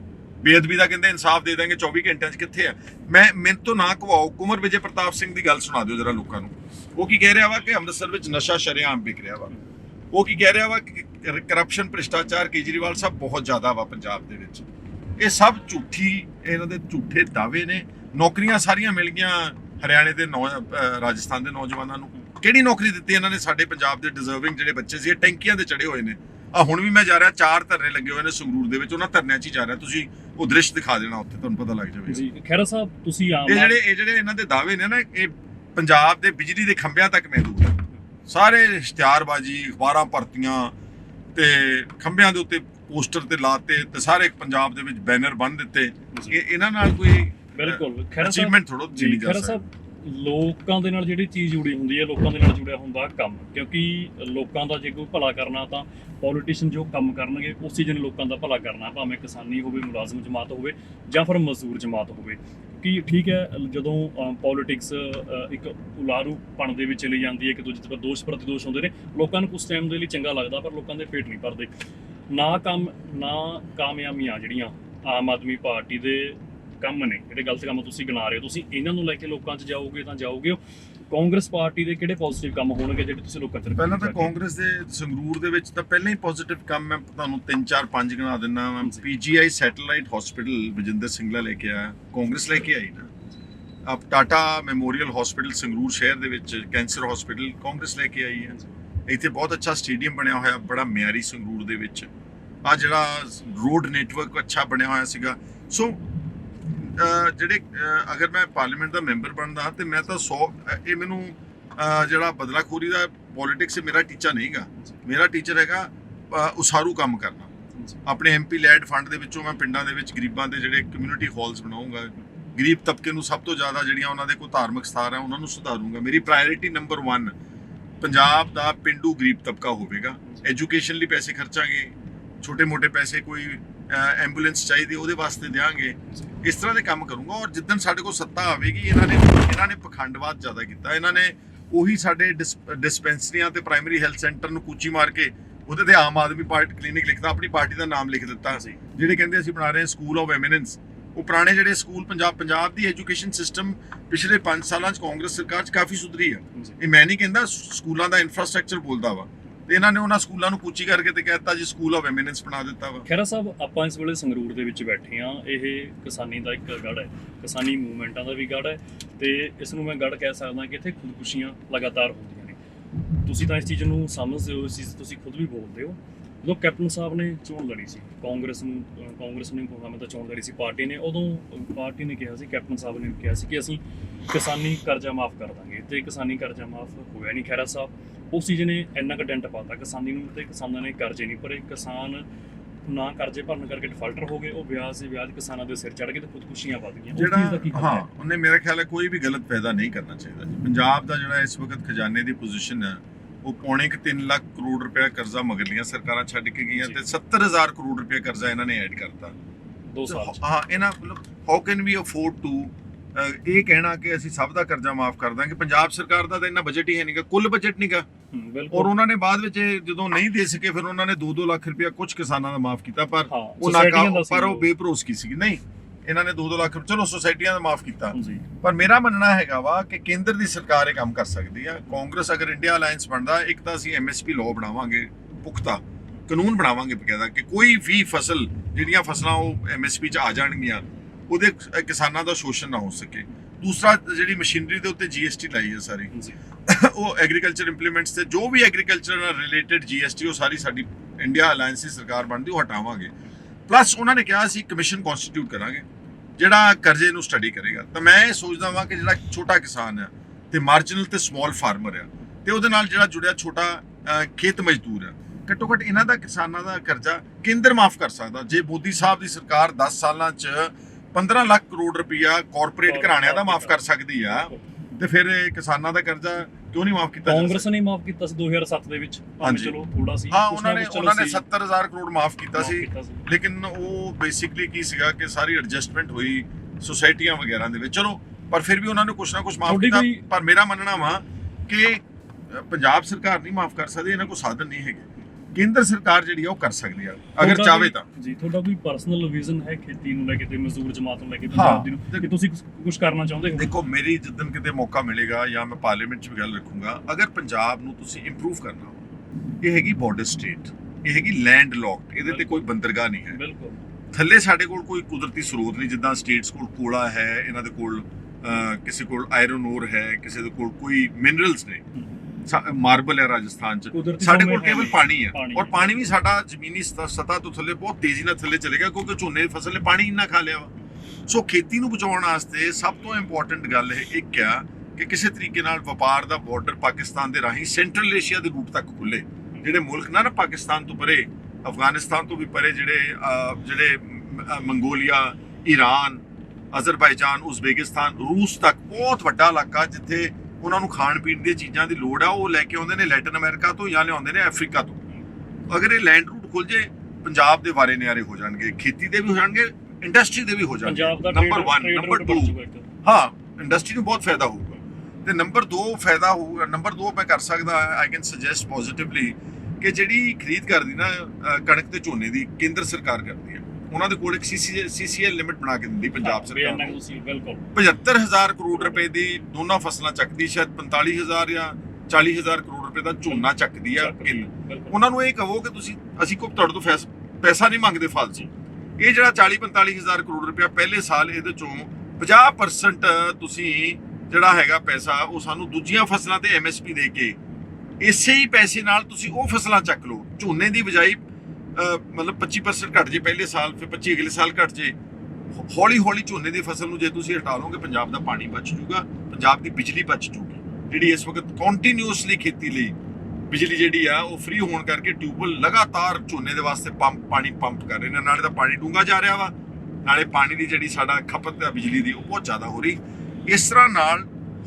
ਬੇਅਦਬੀ ਦਾ ਕਹਿੰਦੇ ਇਨਸਾਫ ਦੇ ਦਾਂਗੇ 24 ਘੰਟਿਆਂ 'ਚ ਕਿੱਥੇ ਆ? ਮੈਂ, ਮੈਨੂੰ ਤੋਂ ਨਾ ਕਵਾਓ, ਕੁਮਰ ਵਿਜੇ ਪ੍ਰਤਾਪ ਸਿੰਘ ਦੀ ਗੱਲ ਸੁਣਾ ਦਿਓ ਜਰਾ ਲੋਕਾਂ ਨੂੰ। ਉਹ ਕੀ ਕਹਿ ਰਿਹਾ ਵਾ ਕਿ ਅੰਮ੍ਰਿਤਸਰ ਵਿੱਚ ਨਸ਼ਾ ਸ਼ਰੇਆਮ ਵਿਕ ਰਿਹਾ ਵਾ। ਉਹ ਕੀ ਕਹਿ ਰਿਹਾ ਵਾ ਕਰਪਸ਼ਨ ਭ੍ਰਿਸ਼ਟਾਚਾਰ ਕੇਜਰੀਵਾਲ ਸਾਹਿਬ ਬਹੁਤ ਜ਼ਿਆਦਾ ਵਾ ਪੰਜਾਬ ਦੇ ਵਿੱਚ। ਇਹ ਸਭ ਝੂਠੀ ਇਹਨਾਂ ਦੇ ਝੂਠੇ ਦਾਅਵੇ ਨੇ। ਨੌਕਰੀਆਂ ਸਾਰੀਆਂ ਮਿਲ ਗਈਆਂ ਹਰਿਆਣੇ ਦੇ ਰਾਜਸਥਾਨ ਦੇ ਨੌਜਵਾਨਾਂ ਨੂੰ। ਕਿਹੜੀ ਨੌਕਰੀ ਦਿੱਤੀ ਇਹਨਾਂ ਨੇ? ਸਾਡੇ ਪੰਜਾਬ ਦੇ ਡਿਜ਼ਰਵਿੰਗ ਜਿਹੜੇ ਬੱਚੇ ਸੀ ਇਹ ਟੈਂਕੀਆਂ ਤੇ ਚੜੇ ਹੋਏ ਨੇ। ਆ ਹੁਣ ਵੀ ਮੈਂ ਜਾ ਰਿਹਾ ਚਾਰ ਧਰਨੇ ਲੱਗੇ ਹੋਏ ਨੇ ਸੰਗਰੂਰ ਦੇ ਵਿੱਚ। ਉਹਨਾਂ ਧਰਨਿਆਂ 'ਚ ਹੀ ਜਾ ਰਿਹਾ। ਤੁਸੀਂ ਉਹ ਦ੍ਰਿਸ਼ ਦਿਖਾ ਦੇਣਾ ਉੱਥੇ ਤੁਹਾਨੂੰ ਪਤਾ ਲੱਗ ਜਾਵੇਗਾ। ਜੀ ਖੈਰਾ ਸਾਹਿਬ ਤੁਸੀਂ ਆਮ ਇਹ ਜਿਹੜੇ ਇਹ ਜਿਹੜੇ ਇਹਨਾਂ ਦੇ ਦਾਅਵੇ ਨੇ ਨਾ ਇਹ ਪੰਜਾਬ ਦੇ ਬਿਜਲੀ ਦੇ ਖੰਭਿਆਂ ਤੱਕ ਮਹਿਦੂਦ ਹੈ ਸਾਰੇ ਇਸ਼ਤਿਹਾਰਬਾਜ਼ੀ ਅਖਬਾਰਾਂ ਭਰਤੀਆਂ ਤੇ ਖੰਭਿਆਂ ਦੇ ਉੱਤੇ ਪੋਸਟਰ ਤੇ ਲਾਤੇ ਤੇ ਸਾਰੇ ਪੰਜਾਬ ਦੇ ਵਿੱਚ ਬੈਨਰ ਬੰਨ ਦਿੱਤੇ। ਇਹ ਇਹਨਾਂ ਨਾਲ ਕੋਈ ਬਿਲਕੁਲ। ਖੈਰਾ ਸਾਹਿਬ ਅਚੀਵਮੈਂਟ ਥੋੜੋ ਜੀ ਖੈਰਾ ਸਾਹਿਬ ਲੋਕਾਂ ਦੇ ਨਾਲ ਜਿਹੜੀ ਚੀਜ਼ ਜੁੜੀ ਹੁੰਦੀ ਹੈ, ਲੋਕਾਂ ਦੇ ਨਾਲ ਜੁੜਿਆ ਹੁੰਦਾ ਕੰਮ। ਕਿਉਂਕਿ ਲੋਕਾਂ ਦਾ ਜੇ ਕੋਈ ਭਲਾ ਕਰਨਾ ਤਾਂ ਪੋਲੀਟੀਸ਼ੀਅਨ ਜੋ ਕੰਮ ਕਰਨਗੇ, ਉਸੇ ਜਨ ਲੋਕਾਂ ਦਾ ਭਲਾ ਕਰਨਾ, ਭਾਵੇਂ ਕਿਸਾਨੀ ਹੋਵੇ, ਮੁਲਾਜ਼ਮ ਜਮਾਤ ਹੋਵੇ ਜਾਂ ਫਿਰ ਮਜ਼ਦੂਰ ਜਮਾਤ ਹੋਵੇ। ਕਿ ਠੀਕ ਹੈ, ਜਦੋਂ ਪੋਲਿਟਿਕਸ ਇੱਕ ਉਲਾਰੂ ਪਣ ਦੇ ਵਿੱਚ ਚਲੀ ਜਾਂਦੀ ਹੈ ਕਿ ਦੂਜੇ ਤੇ ਦੋਸ਼ ਪ੍ਰਤੀਦੋਸ਼ ਹੁੰਦੇ ਨੇ, ਲੋਕਾਂ ਨੂੰ ਕੁਝ ਟਾਈਮ ਦੇ ਲਈ ਚੰਗਾ ਲੱਗਦਾ, ਪਰ ਲੋਕਾਂ ਦੇ ਪੇਟ ਨਹੀਂ ਭਰਦੇ। ਨਾ ਕੰਮ, ਨਾ ਕਾਮਯਾਬੀਆਂ ਜਿਹੜੀਆਂ ਆਮ ਆਦਮੀ ਪਾਰਟੀ ਦੇ ਕੰਮ ਨੇ ਜਿਹੜੇ ਗਲਤ ਕੰਮ ਤੁਸੀਂ ਗਿਣਾ ਰਹੇ ਹੋ ਤੁਸੀਂ ਇਹਨਾਂ ਨੂੰ ਲੈ ਕੇ ਲੋਕਾਂ 'ਚ ਜਾਓਗੇ ਤਾਂ ਜਾਓਗੇ। ਕਾਂਗਰਸ ਪਾਰਟੀ ਦੇ ਕਿਹੜੇ ਪੋਜ਼ਿਟਿਵ ਕੰਮ ਹੋਣਗੇ ਜਿਹੜੇ ਤੁਸੀਂ ਲੋਕਾਂ 'ਚ ਪਹਿਲਾਂ ਤਾਂ? ਕਾਂਗਰਸ ਦੇ ਸੰਗਰੂਰ ਦੇ ਵਿੱਚ ਤਾਂ ਪਹਿਲਾਂ ਹੀ ਪੋਜ਼ਿਟਿਵ ਕੰਮ ਮੈਂ ਤੁਹਾਨੂੰ 3 4 5 ਗਿਣਾ ਦਿੰਨਾ ਮੈਂ। PGI satellite hospital Vijinder Singla ਲੈ ਕੇ ਆਇਆ ਕਾਂਗਰਸ ਲੈ ਕੇ ਆਈ ਨਾ ਆਪ ਟਾਟਾ ਮੈਮੋਰੀਅਲ ਹਸਪੀਟਲ ਸੰਗਰੂਰ ਸ਼ਹਿਰ ਦੇ ਵਿੱਚ ਕੈਂਸਰ ਹਸਪੀਟਲ ਕਾਂਗਰਸ ਲੈ ਕੇ ਆਈ ਹੈ ਇੱਥੇ ਬਹੁਤ ਅੱਛਾ ਸਟੇਡੀਅਮ ਬਣਿਆ ਹੋਇਆ ਬੜਾ ਮਿਆਰੀ ਸੰਗਰੂਰ ਦੇ ਵਿੱਚ ਆ ਜਿਹੜਾ ਰੋਡ ਨੈਟਵਰਕ ਅੱਛਾ ਬਣਿਆ ਹੋਇਆ ਸੀਗਾ ਸੋ ਜਿਹੜੇ ਅਗਰ ਮੈਂ ਪਾਰਲੀਮੈਂਟ ਦਾ ਮੈਂਬਰ ਬਣਦਾ ਤੇ ਮੈਂ ਤਾਂ 100 ਇਹ ਮੈਨੂੰ ਜਿਹੜਾ ਬਦਲਾਖੋਰੀ ਦਾ ਪੋਲਿਟਿਕਸ ਮੇਰਾ ਟੀਚਾ ਨਹੀਂਗਾ। ਮੇਰਾ ਟੀਚਰ ਹੈਗਾ ਉਸਾਰੂ ਕੰਮ ਕਰਨਾ। ਆਪਣੇ ਐਮਪੀ ਲੈਡ ਫੰਡ ਦੇ ਵਿੱਚੋਂ ਮੈਂ ਪਿੰਡਾਂ ਦੇ ਵਿੱਚ ਗਰੀਬਾਂ ਦੇ ਜਿਹੜੇ ਕਮਿਊਨਿਟੀ ਹਾਲਸ ਬਣਾਉਂਗਾ। ਗਰੀਬ ਤਬਕੇ ਨੂੰ ਸਭ ਤੋਂ ਜ਼ਿਆਦਾ ਜਿਹੜੀਆਂ ਉਹਨਾਂ ਦੇ ਕੋਈ ਧਾਰਮਿਕ ਸਥਾਨ ਹੈ ਉਹਨਾਂ ਨੂੰ ਸੁਧਾਰੂੰਗਾ। ਮੇਰੀ ਪ੍ਰਾਇੋਰਟੀ ਨੰਬਰ 1 ਪੰਜਾਬ ਦਾ ਪਿੰਡੂ ਗਰੀਬ ਤਬਕਾ ਹੋਵੇਗਾ। ਐਜੂਕੇਸ਼ਨ ਲਈ ਪੈਸੇ ਖਰਚਾਂਗੇ। ਛੋਟੇ-ਮੋਟੇ ਪੈਸੇ ਕੋਈ ਐਂਬੂਲੈਂਸ ਚਾਹੀਦੀ ਉਹਦੇ ਵਾਸਤੇ ਦੇਵਾਂਗੇ ਇਸ ਤਰ੍ਹਾਂ ਦੇ ਕੰਮ ਕਰੂੰਗਾ ਔਰ ਜਿੱਦਣ ਸਾਡੇ ਕੋਲ ਸੱਤਾ ਆਵੇਗੀ ਇਹਨਾਂ ਨੇ ਇਹਨਾਂ ਨੇ ਪਖੰਡਵਾਦ ਜ਼ਿਆਦਾ ਕੀਤਾ। ਇਹਨਾਂ ਨੇ ਉਹੀ ਸਾਡੇ ਡਿਸ- ਡਿਸਪੈਂਸਰੀਆਂ ਤੇ ਪ੍ਰਾਇਮਰੀ ਹੈਲਥ ਸੈਂਟਰ ਨੂੰ ਕੂਚੀ ਮਾਰ ਕੇ ਉਹਦੇ ਤੇ ਆਮ ਆਦਮੀ ਪਾਰਟੀ ਕਲੀਨਿਕ ਲਿਖਦਾ ਆਪਣੀ ਪਾਰਟੀ ਦਾ ਨਾਮ ਲਿਖ ਦਿੱਤਾ। ਜੀ। ਜਿਹੜੇ ਕਹਿੰਦੇ ਅਸੀਂ ਬਣਾ ਰਹੇ ਹਾਂ ਸਕੂਲ ਆਫ ਐਮੀਨੈਂਸ ਉਹ ਪੁਰਾਣੇ ਜਿਹੜੇ ਸਕੂਲ ਪੰਜਾਬ ਪੰਜਾਬ ਦੀ ਐਜੂਕੇਸ਼ਨ ਸਿਸਟਮ ਪਿਛਲੇ 5 ਸਾਲਾਂ 'ਚ ਕਾਂਗਰਸ ਸਰਕਾਰ 'ਚ ਕਾਫੀ ਸੁਧਰੀ ਆ। ਇਹ ਮੈਂ ਨਹੀਂ ਕਹਿੰਦਾ ਸ- ਸਕੂਲਾਂ ਦਾ ਇਨਫਰਾਸਟ੍ਰਕਚਰ ਬੋਲਦਾ ਵਾ। ਤੇ ਇਹਨਾਂ ਨੇ ਉਹਨਾਂ ਸਕੂਲਾਂ ਨੂੰ ਕੂਚੀ ਕਰਕੇ ਤੇ ਕਹਿਤਾ ਜੀ ਸਕੂਲ ਆਫ ਐਮੀਨੈਂਸ ਬਣਾ ਦਿੱਤਾ ਵਾ। ਖੈਰਾ ਸਾਹਿਬ, ਆਪਾਂ ਇਸ ਵੇਲੇ ਸੰਗਰੂਰ ਦੇ ਵਿੱਚ ਬੈਠੇ ਆ ਇਹ ਕਿਸਾਨੀ ਦਾ ਇੱਕ ਗੜ ਹੈ। ਕਿਸਾਨੀ ਮੂਵਮੈਂਟਾਂ ਦਾ ਵੀ ਗੜ ਹੈ। ਤੇ ਇਸ ਨੂੰ ਮੈਂ ਗੜ ਕਹਿ ਸਕਦਾ ਕਿ ਇੱਥੇ ਖੁਦਕੁਸ਼ੀਆਂ ਲਗਾਤਾਰ ਹੁੰਦੀਆਂ ਨੇ। ਤੁਸੀਂ ਤਾਂ ਇਸ ਚੀਜ਼ ਨੂੰ ਸਮਝਦੇ ਹੋ, ਇਸ ਚੀਜ਼ ਤੁਸੀਂ ਖੁਦ ਵੀ ਬੋਲਦੇ ਹੋ। ਜਦੋਂ ਕੈਪਟਨ ਸਾਹਿਬ ਨੇ ਚੋਣ ਲੜੀ ਸੀ। ਕਾਂਗਰਸ ਨੂੰ ਕਾਂਗਰਸ ਨੇ ਕੋਹਾਂ ਤਾਂ ਚੋਣ ਲੜੀ ਸੀ ਪਾਰਟੀ ਨੇ। ਉਦੋਂ ਪਾਰਟੀ ਨੇ ਕਿਹਾ ਸੀ, ਕੈਪਟਨ ਸਾਹਿਬ ਨੇ ਕਿਹਾ ਸੀ ਕਿ ਅਸੀਂ ਕਿਸਾਨੀ ਕਰਜ਼ਾ ਮਾਫ ਕਰ ਦਾਂਗੇ। ਤੇ ਕਿਸਾਨੀ ਕਰਜ਼ਾ ਮਾਫ ਹੋਇਆ ਨਹੀਂ ਖੈਰਾ ਸਾਹਿਬ। ਉਸ ਚੀਜ਼ ਨੇ ਇੰਨਾ ਕੁ ਡੈਂਟ ਪਾਤਾ। ਕਿਸਾਨੀ ਨੂੰ ਤੇ ਕਿਸਾਨਾਂ ਨੇ ਕਰਜ਼ੇ ਨਹੀਂ ਭਰੇ। ਕਿਸਾਨ ਨਾ ਕਰਜ਼ੇ ਭਰਨ ਕਰਕੇ ਡਿਫਾਲਟਰ ਹੋ ਗਏ। ਉਹ ਵਿਆਜ ਦੇ ਵਿਆਜ ਕਿਸਾਨਾਂ ਦੇ ਸਿਰ ਚੜ ਗਏ ਤੇ ਖੁਦਕੁਸ਼ੀਆਂ ਵੱਧ ਗਈਆਂ। ਉਸ ਚੀਜ਼ ਦਾ ਕੀ ਜਿਹੜਾ ਹਾਂ ਉਹਨੇ ਮੇਰਾ ਖਿਆਲ ਹੈ ਕੋਈ ਵੀ ਗਲਤ ਪੈਦਾ ਨਹੀਂ ਕਰਨਾ ਚਾਹੀਦਾ ਜੀ। ਪੰਜਾਬ ਦਾ ਜਿਹੜਾ ਇਸ ਵਕਤ ਖਜ਼ਾਨੇ ਦੀ ਪੋਜੀਸ਼ਨ ਹੈ ਉਹ ਪੌਣੇ ਕੁ 3 ਲੱਖ ਕਰੋੜ ਰੁਪਏ ਕਰਜ਼ਾ ਮਗਰਲੀਆਂ ਸਰਕਾਰਾਂ ਛੱਡ ਕੇ ਗਈਆਂ। ਤੇ 70000 ਕਰੋੜ ਰੁਪਏ ਕਰਜ਼ਾ ਇਹਨਾਂ ਨੇ ਐਡ ਕਰਤਾ। ਦੋ ਸਾਲ ਚ। ਹਾਂ ਇਹਨਾਂ ਮਤਲਬ how can we afford to ਇਹ ਕਹਿਣਾ ਕਿ ਅਸੀਂ ਸਭ ਦਾ ਕਰਜ਼ਾ ਮਾਫ ਕਰ ਦਾਂਗੇ। ਪੰਜਾਬ ਸਰਕਾਰ ਦਾ ਤਾਂ ਇੰਨਾ ਬਜਟ ਹੀ ਹੈ ਨਹੀਂਗਾ ਕੁੱਲ ਬਜਟ ਨਹੀਂਗਾ ਔਰ ਉਹਨਾਂ ਨੇ ਬਾਅਦ ਵਿੱਚ ਇਹ ਜਦੋਂ ਨਹੀਂ ਦੇ ਸਕੇ ਫਿਰ ਉਹਨਾਂ ਨੇ 2-2 ਲੱਖ ਰੁਪਇਆ ਕੁਝ ਕਿਸਾਨਾਂ ਦਾ ਮਾਫ ਕੀਤਾ ਪਰ ਹਾਂ ਉਹ ਦਾ ਨਾਕਾ ਸੀ ਪਰ ਉਹ ਬੇਭਰੋਸਗੀ ਸੀ ਨਹੀਂ ਇਹਨਾਂ ਨੇ 2-2 ਲੱਖ ਚਲੋ ਸੁਸਾਇਟੀਆਂ ਦਾ ਮਾਫ ਕੀਤਾ। ਜੀ ਪਰ ਮੇਰਾ ਮੰਨਣਾ ਹੈਗਾ ਵਾ ਕਿ ਕੇਂਦਰ ਦੀ ਸਰਕਾਰ ਇਹ ਕੰਮ ਕਰ ਸਕਦੀ ਆ। ਕਾਂਗਰਸ ਅਗਰ ਇੰਡੀਆ ਅਲਾਈਅੰਸ ਬਣਦਾ ਇੱਕ ਤਾਂ ਅਸੀਂ ਐਮਐਸਪੀ ਲਾਅ ਬਣਾਵਾਂਗੇ ਪੁਖਤਾ। ਕਾਨੂੰਨ ਬਣਾਵਾਂਗੇ ਬਕਾਇਦਾ ਕਿ ਕੋਈ ਵੀ ਫਸਲ ਜਿਹੜੀਆਂ ਫਸਲਾਂ ਉਹ ਐਮਐਸਪੀ 'ਚ ਆ ਜਾਣਗੀਆਂ ਉਹਦੇ ਕ- ਕਿਸਾਨਾਂ ਦਾ ਸ਼ੋਸ਼ਣ ਨਾ ਹੋ ਸਕੇ। ਦੂਸਰਾ ਜਿਹੜੀ ਮਸ਼ੀਨਰੀ ਦੇ ਉੱਤੇ ਜੀਐਸਟੀ ਲਾਈ ਹੈ ਸਾਰੀ। ਉਹ ਐਗਰੀਕਲਚਰ ਇੰਪਲੀਮੈਂਟਸ ਤੇ ਜੋ ਵੀ ਐਗਰੀਕਲਚਰ ਨਾਲ ਰਿਲੇਟਡ ਜੀਐਸਟੀ ਉਹ ਸਾਰੀ ਸਾਡੀ ਇੰਡੀਆ ਅਲਾਈਅੰਸ ਦੀ ਸਰਕਾਰ ਬਣਦੀ ਉਹ ਹਟਾਵਾਂਗੇ। ਪਲੱਸ ਉਹਨਾਂ ਨੇ ਕਿਹਾ ਅਸੀਂ ਕਮਿਸ਼ਨ ਕਨਸਟੀਟਿਊਟ ਕਰਾਂਗੇ ਜਿਹੜਾ ਕਰਜ਼ੇ ਨੂੰ ਸਟੱਡੀ ਕਰੇਗਾ। ਤਾਂ ਮੈਂ ਇਹ ਸੋਚਦਾ ਵਾਂ ਕਿ ਜਿਹੜਾ ਛੋਟਾ ਕਿਸਾਨ ਹੈ ਤੇ ਮਾਰਜਨਲ ਤੇ ਸਮਾਲ ਫਾਰਮਰ ਹੈ ਤੇ ਉਹਦੇ ਨਾਲ ਜਿਹੜਾ ਜੁੜਿਆ ਛੋਟਾ ਖੇਤ ਮਜ਼ਦੂਰ ਹੈ ਘੱਟੋ ਘੱਟ ਇਹਨਾਂ ਦਾ ਕਿਸਾਨਾਂ ਦਾ ਕਰਜ਼ਾ ਕੇਂਦਰ ਮਾਫ ਕਰ ਸਕਦਾ। ਜੇ ਮੋਦੀ ਸਾਹਿਬ ਦੀ ਸਰਕਾਰ 10 ਸਾਲਾਂ 'ਚ 15 ਲੱਖ ਕਰੋੜ ਰੁਪਇਆ ਕਾਰਪੋਰੇਟ ਘਰਾਣਿਆਂ ਦਾ ਮਾਫ ਕਰ ਸਕਦੀ ਆ ਤੇ ਫਿਰ ਇਹ ਕਿਸਾਨਾਂ ਦਾ ਕਰਜ਼ਾ ਕਿਉਂ ਨਹੀਂ ਮਾਫ ਕੀਤਾ ਕਾਂਗਰਸ? ਨੇ ਮਾਫ ਕੀਤਾ ਸੀ 2007 ਦੇ ਵਿੱਚ। ਚਲੋ ਥੋੜਾ ਸੀ ਹਾਂ ਉਹਨਾਂ ਨਾ ਉਹਨਾਂ ਨੇ ਸੀ, 70000 ਕਰੋੜ ਮਾਫ ਕੀਤਾ ਸੀ। ਲੇਕਿਨ ਉਹ ਬੇਸਿਕਲੀ ਕੀ ਸੀਗਾ ਕਿ ਸਾਰੀ ਐਡਜਸਟਮੈਂਟ ਹੋਈ ਸੁਸਾਇਟੀਆਂ ਵਗੈਰਾ ਦੇ ਵਿੱਚ। ਚਲੋ ਪਰ ਫਿਰ ਵੀ ਉਹਨਾਂ ਨੇ ਕੁਛ ਨਾ ਕੁਛ ਮਾਫ ਕੀਤਾ। ਪਰ ਮੇਰਾ ਮੰਨਣਾ ਵਾ ਕਿ ਪੰਜਾਬ ਸਰਕਾਰ ਨਹੀਂ ਮਾਫ ਕਰ ਸਕਦੀ ਇਹਨਾਂ ਕੋਲ ਸਾਧਨ ਨਹੀਂ ਹੈਗੇ। ਕੇਂਦਰ ਸਰਕਾਰ ਜਿਹੜੀ ਆ ਉਹ ਕਰ ਸਕਦੀ ਆ ਅਗਰ ਤੁਹਾਡਾ ਕੋਈ- ਤਾਂ। ਜੀ ਤੁਹਾਡਾ ਕੋਈ ਪਰਸਨਲ ਵਿਜ਼ਨ ਹੈ ਖੇਤੀ ਨੂੰ ਲੈ ਕੇ ਤੇ ਮਜ਼ਦੂਰ ਜਮਾਤ ਨੂੰ ਲੈ ਕੇ ਪੰਜਾਬ ਦੀ ਨੂੰ। ਕਿ ਤੁਸੀਂ ਕੁਝ ਕਰਨਾ ਚਾਹੁੰਦੇ ਹੋ? ਦੇਖੋ ਮੇਰੀ ਜਿੱਦਨ ਕਿਤੇ ਮੌਕਾ ਮਿਲੇਗਾ ਜਾਂ ਮੈਂ ਪਾਰਲੀਮੈਂਟ 'ਚ ਵੀ ਗੱਲ ਰੱਖੂੰਗਾ ਅਗਰ ਪੰਜਾਬ ਨੂੰ ਤੁਸੀਂ ਇੰਪਰੂਵ ਕਰਨਾ ਹੋ ਇਹ ਹੈਗੀ ਬਾਰਡਰ ਸਟੇਟ ਇਹ ਹੈਗੀ ਲੈਂਡ ਲੌਕਡ ਇਹਦੇ ਤੇ ਕੋਈ ਬੰਦਰਗਾਹ ਨਹੀਂ ਹੈ। ਬਿਲਕੁਲ। ਥੱਲੇ ਸਾਡੇ ਕੋਲ ਕੋਈ ਕੁਦਰਤੀ ਸਰੋਤ ਨਹੀਂ ਜਿੱਦਾਂ ਸਟੇਟਸ ਕੋਲ ਕੋਲਾ ਹੈ ਇਹਨਾਂ ਦੇ ਕੋਲ ਅਹ, ਕਿਸੇ ਕੋਲ ਆਇਰਨ ਓਰ ਹੈ ਕਿਸੇ ਦੇ ਕੋਲ ਕੋਈ ਮਿਨਰਲਸ ਨੇ ਮਾਰਬਲ ਹੈ ਰਾਜਸਥਾਨ 'ਚ ਸਾਡੇ ਕੋਲ ਕੇਵਲ। ਪਾਣੀ ਹੈ ਔਰ। ਪਾਣੀ ਵੀ ਸਾਡਾ ਜ਼ਮੀਨੀ ਸਤ- ਸਤਹ ਤੋਂ ਥੱਲੇ ਬਹੁਤ ਤੇਜ਼ੀ ਨਾਲ ਥੱਲੇ ਚਲੇਗਾ ਕਿਉਂਕਿ ਝੋਨੇ ਦੀ ਫਸਲ ਨੇ ਪਾਣੀ ਇੰਨਾ ਖਾ ਲਿਆ ਵਾ ਸੋ ਖੇਤੀ ਨੂੰ ਬਚਾਉਣ ਵਾਸਤੇ ਸਭ ਤੋਂ ਇੰਪੋਰਟੈਂਟ ਗੱਲ ਇਹ ਇੱਕ ਆ ਕਿ ਕਿਸੇ ਤਰੀਕੇ ਨਾਲ ਵਪਾਰ ਦਾ ਬਾਰਡਰ ਪਾਕਿਸਤਾਨ ਦੇ ਰਾਹੀਂ ਸੈਂਟਰਲ ਏਸ਼ੀਆ ਦੇ ਰੂਟ ਤੱਕ ਖੁੱਲੇ ਜਿਹੜੇ ਮੁਲਕ ਨਾ ਨਾ ਪਾਕਿਸਤਾਨ ਤੋਂ ਪਰੇ ਅਫਗਾਨਿਸਤਾਨ ਤੋਂ ਵੀ ਪਰੇ ਜਿਹੜੇ ਜਿਹੜੇ ਮੰਗੋਲੀਆ ਈਰਾਨ ਅਜ਼ਰਬਾਈਜਾਨ ਉਜ਼ਬੇਕਿਸਤਾਨ ਰੂਸ ਤੱਕ ਬਹੁਤ ਵੱਡਾ ਇਲਾਕਾ ਜਿੱਥੇ ਉਹਨਾਂ ਨੂੰ ਖਾਣ ਪੀਣ ਦੀਆਂ ਚੀਜ਼ਾਂ ਦੀ ਲੋੜ ਆ ਉਹ ਲੈ ਕੇ ਆਉਂਦੇ ਨੇ ਲੈਟਨ ਅਮਰੀਕਾ ਤੋਂ ਜਾਂ ਲਿਆਉਂਦੇ ਨੇ ਅਫਰੀਕਾ ਤੋਂ। ਅਗਰ ਇਹ ਲੈਂਡ ਰੂਟ ਖੁੱਲ ਜੇ ਪੰਜਾਬ ਦੇ ਵਾਰੇ ਨਿਆਰੇ ਹੋ ਜਾਣਗੇ ਖੇਤੀ ਦੇ ਵੀ ਹੋ ਜਾਣਗੇ ਇੰਡਸਟਰੀ ਦੇ ਵੀ ਹੋ ਜਾਣਗੇ। Number trade- 1 trade number route ਬਣ 2 ਚੁੱਕਾ ਇੱਕ। ਹਾਂ ਇੰਡਸਟਰੀ ਨੂੰ ਬਹੁਤ ਫਾਇਦਾ ਹੋਊਗਾ। ਤੇ ਨੰਬਰ 2 ਫਾਇਦਾ ਹੋਊਗਾ ਨੰਬਰ 2 ਮੈਂ ਕਰ ਸਕਦਾ ਆਈ ਕੈਨ ਸੁਜੈਸਟ ਪੋਜ਼ਿਟਿਵਲੀ ਕਿ ਜਿਹੜੀ ਖਰੀਦ ਕਰਦੀ ਨਾ ਕਣਕ ਤੇ ਝੋਨੇ ਦੀ ਕੇਂਦਰ ਸਰਕਾਰ ਕਰਦੀ ਹੈ। ਉਹਨਾਂ ਦੇ ਕੋਲ ਇੱਕ ਸੀਸੀਐਲ ਲਿਮਿਟ ਬਣਾ ਕੇ ਦਿੰਦੀ ਪੰਜਾਬ ਸਰਕਾਰ ਬਿਲਕੁਲ। 75000 ਕਰੋੜ ਰੁਪਏ ਦੀ ਦੋਨਾਂ ਫਸਲਾਂ ਚੱਕਦੀ ਸ਼ਾਇਦ 45000 ਜਾਂ 40000 ਕਰੋੜ ਰੁਪਏ ਦਾ ਝੋਨਾ ਚੱਕਦੀ ਆ ਕਿੱਲ। ਉਹਨਾਂ ਨੂੰ ਇਹ ਕਹੋ ਕਿ ਤੁਸੀਂ ਅਸੀਂ ਕੋਈ ਤੁਹਾਡੇ ਤੋਂ ਪੈਸਾ ਨਹੀਂ ਮੰਗਦੇ ਫਾਲਤੂ। ਇਹ ਜਿਹੜਾ 40 45000 ਕਰੋੜ ਰੁਪਇਆ ਪਹਿਲੇ ਸਾਲ ਇਹਦੇ ਚੋਂ 50% ਤੁਸੀਂ ਜਿਹੜਾ ਹੈਗਾ ਪੈਸਾ ਉਹ ਸਾਨੂੰ ਦੂਜੀਆਂ ਫਸਲਾਂ ਤੇ ਐਮਐਸਪੀ ਦੇ ਕੇ ਇਸੇ ਹੀ ਪੈਸੇ ਨਾਲ ਤੁਸੀਂ ਉਹ ਫਸਲਾਂ ਚੱਕ ਲਓ। ਝੋਨੇ ਦੀ ਬਜਾਈ ਮਤਲਬ 25% ਘਟ ਜੇ ਪਹਿਲੇ ਸਾਲ, ਫਿਰ 25 ਅਗਲੇ ਸਾਲ ਘਟ ਜੇ। ਹੌਲੀ ਹੌਲੀ ਝੋਨੇ ਦੀ ਫਸਲ ਨੂੰ ਜੇ ਤੁਸੀਂ ਹਟਾ ਲਓਗੇ, ਪੰਜਾਬ ਦਾ ਪਾਣੀ ਬਚ ਜੂਗਾ ਪੰਜਾਬ ਦੀ ਬਿਜਲੀ ਬਚ ਜੂਗੀ ਜਿਹੜੀ ਇਸ ਵਕਤ ਕੰਟੀਨਿਊਸਲੀ ਖੇਤੀ ਲਈ ਬਿਜਲੀ ਜਿਹੜੀ ਆ, ਉਹ ਫ੍ਰੀ ਹੋਣ ਕਰਕੇ ਟਿਊਬਵੈੱਲ ਲਗਾਤਾਰ ਝੋਨੇ ਦੇ ਵਾਸਤੇ ਪੰਪ, ਪਾਣੀ ਪੰਪ ਕਰ ਰਹੇ ਨੇ। ਨਾਲੇ ਤਾਂ ਪਾਣੀ ਡੂੰਘਾ ਜਾ ਰਿਹਾ ਵਾ। ਨਾਲੇ ਪਾਣੀ ਦੀ ਜਿਹੜੀ ਸਾਡਾ ਖਪਤ ਹੈ ਬਿਜਲੀ ਦੀ, ਉਹ ਬਹੁਤ ਜ਼ਿਆਦਾ ਹੋ ਰਹੀ। ਇਸ ਤਰ੍ਹਾਂ ਨਾਲ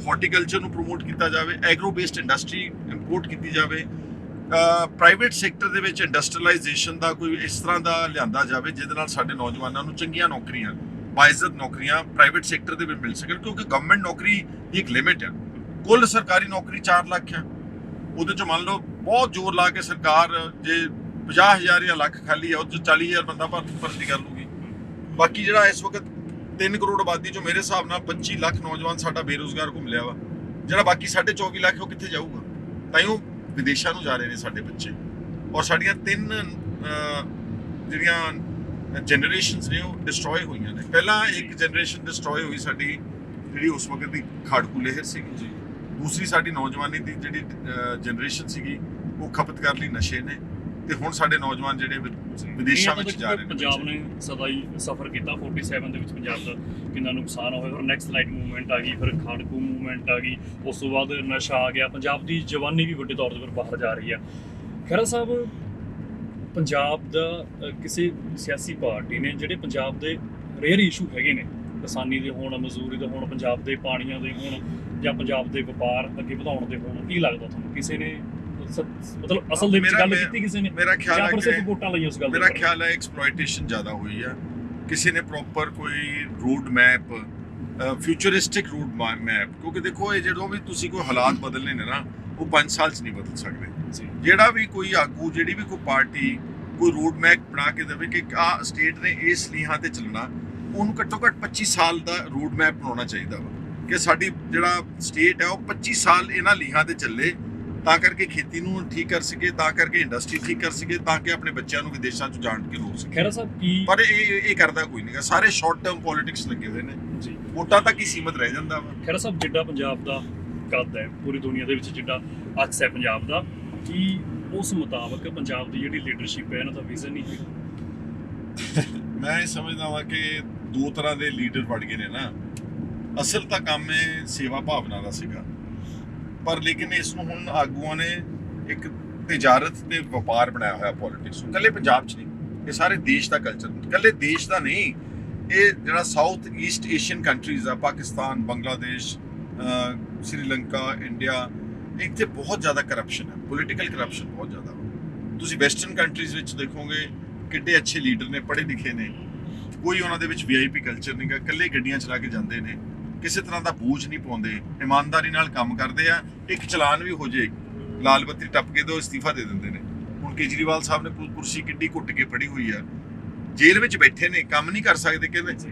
ਹਾਰਟੀਕਲਚਰ ਨੂੰ ਪ੍ਰਮੋਟ ਕੀਤਾ ਜਾਵੇ ਐਗਰੋ ਬੇਸਡ ਇੰਡਸਟਰੀ ਇੰਪੋਰਟ ਕੀਤੀ ਜਾਵੇ। ਪ੍ਰਾਈਵੇਟ ਸੈਕਟਰ ਦੇ ਵਿੱਚ ਇੰਡਸਟਰੀਅਲਾਈਜੇਸ਼ਨ ਦਾ ਕੋਈ ਇਸ ਤਰ੍ਹਾਂ ਦਾ ਲਿਆਂਦਾ ਜਾਵੇ ਜਿਹਦੇ ਨਾਲ ਸਾਡੇ ਨੌਜਵਾਨਾਂ ਨੂੰ ਚੰਗੀਆਂ ਨੌਕਰੀਆਂ, ਬਾਇਜ਼ਤ ਨੌਕਰੀਆਂ ਪ੍ਰਾਈਵੇਟ ਸੈਕਟਰ ਦੇ ਵਿੱਚ ਮਿਲ ਸਕਣ ਕਿਉਂਕਿ ਗਵਰਨਮੈਂਟ ਨੌਕਰੀ ਦੀ ਇੱਕ ਲਿਮਿਟ ਹੈ ਕੁੱਲ ਸਰਕਾਰੀ ਨੌਕਰੀ 4 ਲੱਖ ਹੈ ਉਹਦੇ ਚ ਮੰਨ ਲਓ ਬਹੁਤ ਜ਼ੋਰ ਲਾ ਕੇ ਸਰਕਾਰ ਜੇ 50000 ਜਾਂ ਲੱਖ ਖਾਲੀ ਹੈ ਉਹ ਚ 40000 ਬੰਦਾ ਭਰ- ਭਰਤੀ ਕਰ ਲੂਗੀ ਬਾਕੀ ਜਿਹੜਾ ਇਸ ਵਕਤ 3 ਕਰੋੜ ਆਬਾਦੀ ਚੋਂ ਮੇਰੇ ਹਿਸਾਬ ਨਾਲ 25 ਲੱਖ ਨੌਜਵਾਨ ਸਾਡਾ ਬੇਰੋਜ਼ਗਾਰ ਘੁੰਮ ਲਿਆ ਵਾ। ਜਿਹੜਾ ਬਾਕੀ 24 ਲੱਖ ਉਹ ਕਿੱਥੇ ਜਾਊਗਾ? ਤਾਂ ਉਹ ਵਿਦੇਸ਼ਾਂ ਨੂੰ ਜਾ ਰਹੇ ਨੇ ਸਾਡੇ ਬੱਚੇ। ਔਰ ਸਾਡੀਆਂ ਤਿੰਨ ਜਿਹੜੀਆਂ ਜਨਰੇਸ਼ਨਸ ਨੇ ਉਹ ਡਿਸਟਰੋਏ ਹੋਈਆਂ ਨੇ। ਪਹਿਲਾਂ ਇੱਕ ਜਨਰੇਸ਼ਨ ਡਿਸਟਰੋਏ ਹੋਈ ਸਾਡੀ ਜਿਹੜੀ ਉਸ ਵਕਤ ਦੀ ਖਾੜਕੂ ਲਹਿਰ ਸੀਗੀ। ਜੀ। ਦੂਸਰੀ ਸਾਡੀ ਨੌਜਵਾਨੀ ਦੀ ਜਿਹੜੀ ਜਨਰੇਸ਼ਨ ਸੀਗੀ ਉਹ ਖਪਤ ਕਰ ਲਈ ਨਸ਼ੇ ਨੇ। ਤੇ ਹੁਣ ਸਾਡੇ ਨੌਜਵਾਨ ਜਿਹੜੇ ਵਿਦੇਸ਼ਾਂ ਵਿੱਚ ਜਾ ਰਹੇ ਨੇ ਪੰਜਾਬ। ਨੇ ਸਦਾ ਹੀ ਸਫਰ ਕੀਤਾ 47 ਦੇ ਵਿੱਚ ਪੰਜਾਬ ਦਾ ਕਿੰਨਾ ਨੁਕਸਾਨ ਹੋਇਆ ਫਿਰ ਨੈਕਸਟ ਲਾਈਟ ਮੂਵਮੈਂਟ ਆ ਗਈ ਫਿਰ ਖਾੜਕੂ ਮੂਵਮੈਂਟ ਆ ਗਈ ਉਸ ਤੋਂ ਬਾਅਦ ਨਸ਼ਾ ਆ ਗਿਆ ਪੰਜਾਬ ਦੀ ਜਵਾਨੀ ਵੀ ਵੱਡੇ ਤੌਰ ਤੇ ਬਾਹਰ ਜਾ ਰਹੀ ਆ ਖਹਿਰਾ ਸਾਹਿਬ ਪੰਜਾਬ ਦਾ ਕਿਸੇ ਸਿਆਸੀ ਪਾਰਟੀ ਨੇ ਜਿਹੜੇ ਪੰਜਾਬ ਦੇ ਰੇਅਰ ਇਸ਼ੂ ਹੈਗੇ ਨੇ ਕਿਸਾਨੀ ਦੇ ਹੋਣ ਮਜ਼ਦੂਰੀ ਦੇ ਹੋਣ ਪੰਜਾਬ ਦੇ ਪਾਣੀਆਂ ਦੇ ਹੋਣ ਜਾਂ ਪੰਜਾਬ ਦੇ ਵਪਾਰ ਅੱਗੇ ਵਧਾਉਣ ਦੇ ਹੋਣ ਕੀ ਲੱਗਦਾ ਤੁਹਾਨੂੰ ਕਿਸੇ ਨੇ ਮਤਲਬ ਅਸਲ ਦੇ ਵਿੱਚ ਗੱਲ ਕੀਤੀ ਕਿਸੇ ਨੇ? ਮੇਰਾ ਖਿਆਲ ਹੈ ਕਿ ਸਿਰਫ ਵੋਟਾਂ ਲਈ ਉਸ ਗੱਲ ਮੇਰਾ? ਖਿਆਲ ਹੈ ਐਕਸਪਲੋਇਟੇਸ਼ਨ ਜ਼ਿਆਦਾ ਹੋਈ ਆ। ਕਿਸੇ ਨੇ ਪ੍ਰੋਪਰ ਕੋਈ route map futuristic route map ਕਿਉਂਕਿ ਦੇਖੋ ਇਹ ਜਦੋਂ ਵੀ ਤੁਸੀਂ ਕੋਈ ਹਾਲਾਤ ਬਦਲਨੇ ਨੇ ਨਾ ਉਹ 5 ਸਾਲ 'ਚ ਨਹੀਂ ਬਦਲ ਸਕਦੇ। ਜਿਹੜਾ ਵੀ ਕੋਈ ਆਗੂ ਜਿਹੜੀ ਵੀ ਕੋਈ ਪਾਰਟੀ ਕੋਈ ਰੂਟ ਮੈਪ ਬਣਾ ਕੇ ਦੇਵੇ ਕਿ ਆ ਸਟੇਟ ਨੇ ਇਸ ਲੀਹਾਂ ਤੇ ਚੱਲਣਾ ਉਹਨੂੰ ਘੱਟੋ ਘੱਟ 25 ਸਾਲ ਦਾ ਰੂਟ ਮੈਪ ਬਣਾਉਣਾ ਚਾਹੀਦਾ ਵਾ। ਕਿ ਸਾਡੀ ਜਿਹੜਾ ਸਟੇਟ ਹੈ ਉਹ 25 ਸਾਲ ਇਹਨਾਂ ਲੀਹਾਂ ਤੇ ਚੱਲੇ ਤਾਂ ਕਰਕੇ ਖੇਤੀ ਨੂੰ ਠੀਕ ਕਰ ਸਕੇ ਤਾਂ ਕਰਕੇ ਇੰਡਸਟਰੀ ਠੀਕ ਕਰ ਸਕੇ ਤਾਂ ਕਿ ਆਪਣੇ ਬੱਚਿਆਂ ਨੂੰ ਵਿਦੇਸ਼ਾਂ 'ਚ ਜਾਣ ਕੇ ਰੋਕ ਸਕੇ। ਖੈਰਾ ਸਾਹਿਬ ਕੀ ਪਰ ਇਹ ਇਹ ਕਰਦਾ ਕੋਈ ਨਹੀਂਗਾ ਸਾਰੇ ਸ਼ਾਰਟ ਟਰਮ ਪੋਲਿਟਿਕਸ ਲੱਗੇ ਹੋਏ ਨੇ। ਜੀ। ਵੋਟਾਂ ਤੱਕ ਹੀ ਸੀਮਤ ਰਹਿ ਜਾਂਦਾ ਵਾ। ਖੈਰਾ ਸਾਹਿਬ ਜਿੱਡਾ ਪੰਜਾਬ ਦਾ ਕੱਦ ਹੈ ਪੂਰੀ ਦੁਨੀਆ ਦੇ ਵਿੱਚ ਜਿੱਡਾ ਅਕਸ ਹੈ ਪੰਜਾਬ ਦਾ ਕੀ ਉਸ ਮੁਤਾਬਕ ਪੰਜਾਬ ਦੀ ਜਿਹੜੀ ਲੀਡਰਸ਼ਿਪ ਹੈ ਇਹਨਾਂ ਦਾ ਵਿਜ਼ਨ ਨਹੀਂ ਹੈ ਮੈਂ ਇਹ ਸਮਝਦਾ ਵਾਂ ਕਿ ਦੋ ਤਰ੍ਹਾਂ ਦੇ ਲੀਡਰ ਬਣ ਗਏ ਨੇ ਨਾ। ਅਸਲ ਤਾਂ ਕੰਮ ਇਹ ਸੇਵਾ ਭਾਵਨਾ ਦਾ ਸੀਗਾ। ਪਰ ਲੇਕਿਨ ਇਸ ਨੂੰ ਹੁਣ ਆਗੂਆਂ ਨੇ ਇੱਕ ਤਜਾਰਤ ਤੇ ਵਪਾਰ ਬਣਾਇਆ ਹੋਇਆ ਪੋਲਿਟਿਕਸ ਨੂੰ। ਕੱਲੇ ਪੰਜਾਬ 'ਚ ਨਹੀਂ, ਇਹ ਸਾਰੇ ਦੇਸ਼ ਦਾ ਕਲਚਰ ਕੱਲੇ ਦੇਸ਼ ਦਾ ਨਹੀਂ, ਇਹ ਜਿਹੜਾ ਸਾਊਥ ਈਸਟ ਏਸ਼ੀਅਨ ਕੰਟਰੀਜ਼ ਆ, ਪਾਕਿਸਤਾਨ, ਬੰਗਲਾਦੇਸ਼ ਸ੍ਰੀਲੰਕਾ ਇੰਡੀਆ, ਇੱਥੇ ਬਹੁਤ ਜ਼ਿਆਦਾ ਕਰਪਸ਼ਨ ਹੈ। ਪੋਲਿਟੀਕਲ ਕਰਪਸ਼ਨ ਬਹੁਤ ਜ਼ਿਆਦਾ। ਵਾ। ਤੁਸੀਂ ਵੈਸਟਰਨ ਕੰਟਰੀਜ਼ ਵਿੱਚ ਦੇਖੋਗੇ, ਕਿੱਡੇ ਅੱਛੇ ਲੀਡਰ ਨੇ, ਪੜ੍ਹੇ ਲਿਖੇ ਨੇ। ਕੋਈ ਉਹਨਾਂ ਦੇ ਵਿੱਚ ਵੀਆਈਪੀ ਕਲਚਰ ਨਹੀਂਗਾ ਇਕੱਲੇ ਗੱਡੀਆਂ ਚਲਾ ਕੇ ਜਾਂਦੇ ਨੇ। ਕਿਸੇ ਤਰ੍ਹਾਂ ਦਾ ਬੋਝ ਨਹੀਂ ਪਾਉਂਦੇ ਇਮਾਨਦਾਰੀ ਨਾਲ ਕੰਮ ਕਰਦੇ ਆ ਇੱਕ ਚਲਾਨ ਵੀ ਹੋ ਜੇ ਲਾਲ ਬੱਤੀ ਟੱਪ ਕੇ ਦੋ ਅਸਤੀਫਾ ਦੇ ਦਿੰਦੇ ਨੇ। ਹੁਣ ਕੇਜਰੀਵਾਲ ਸਾਹਿਬ ਨੇ ਕੁਰਸੀ ਕਿੱਡੀ ਘੁੱਟ ਕੇ ਫੜੀ ਹੋਈ ਆ। ਜੇਲ੍ਹ ਵਿੱਚ ਬੈਠੇ ਨੇ ਕੰਮ ਨਹੀਂ ਕਰ ਸਕਦੇ ਕਹਿੰਦੇ।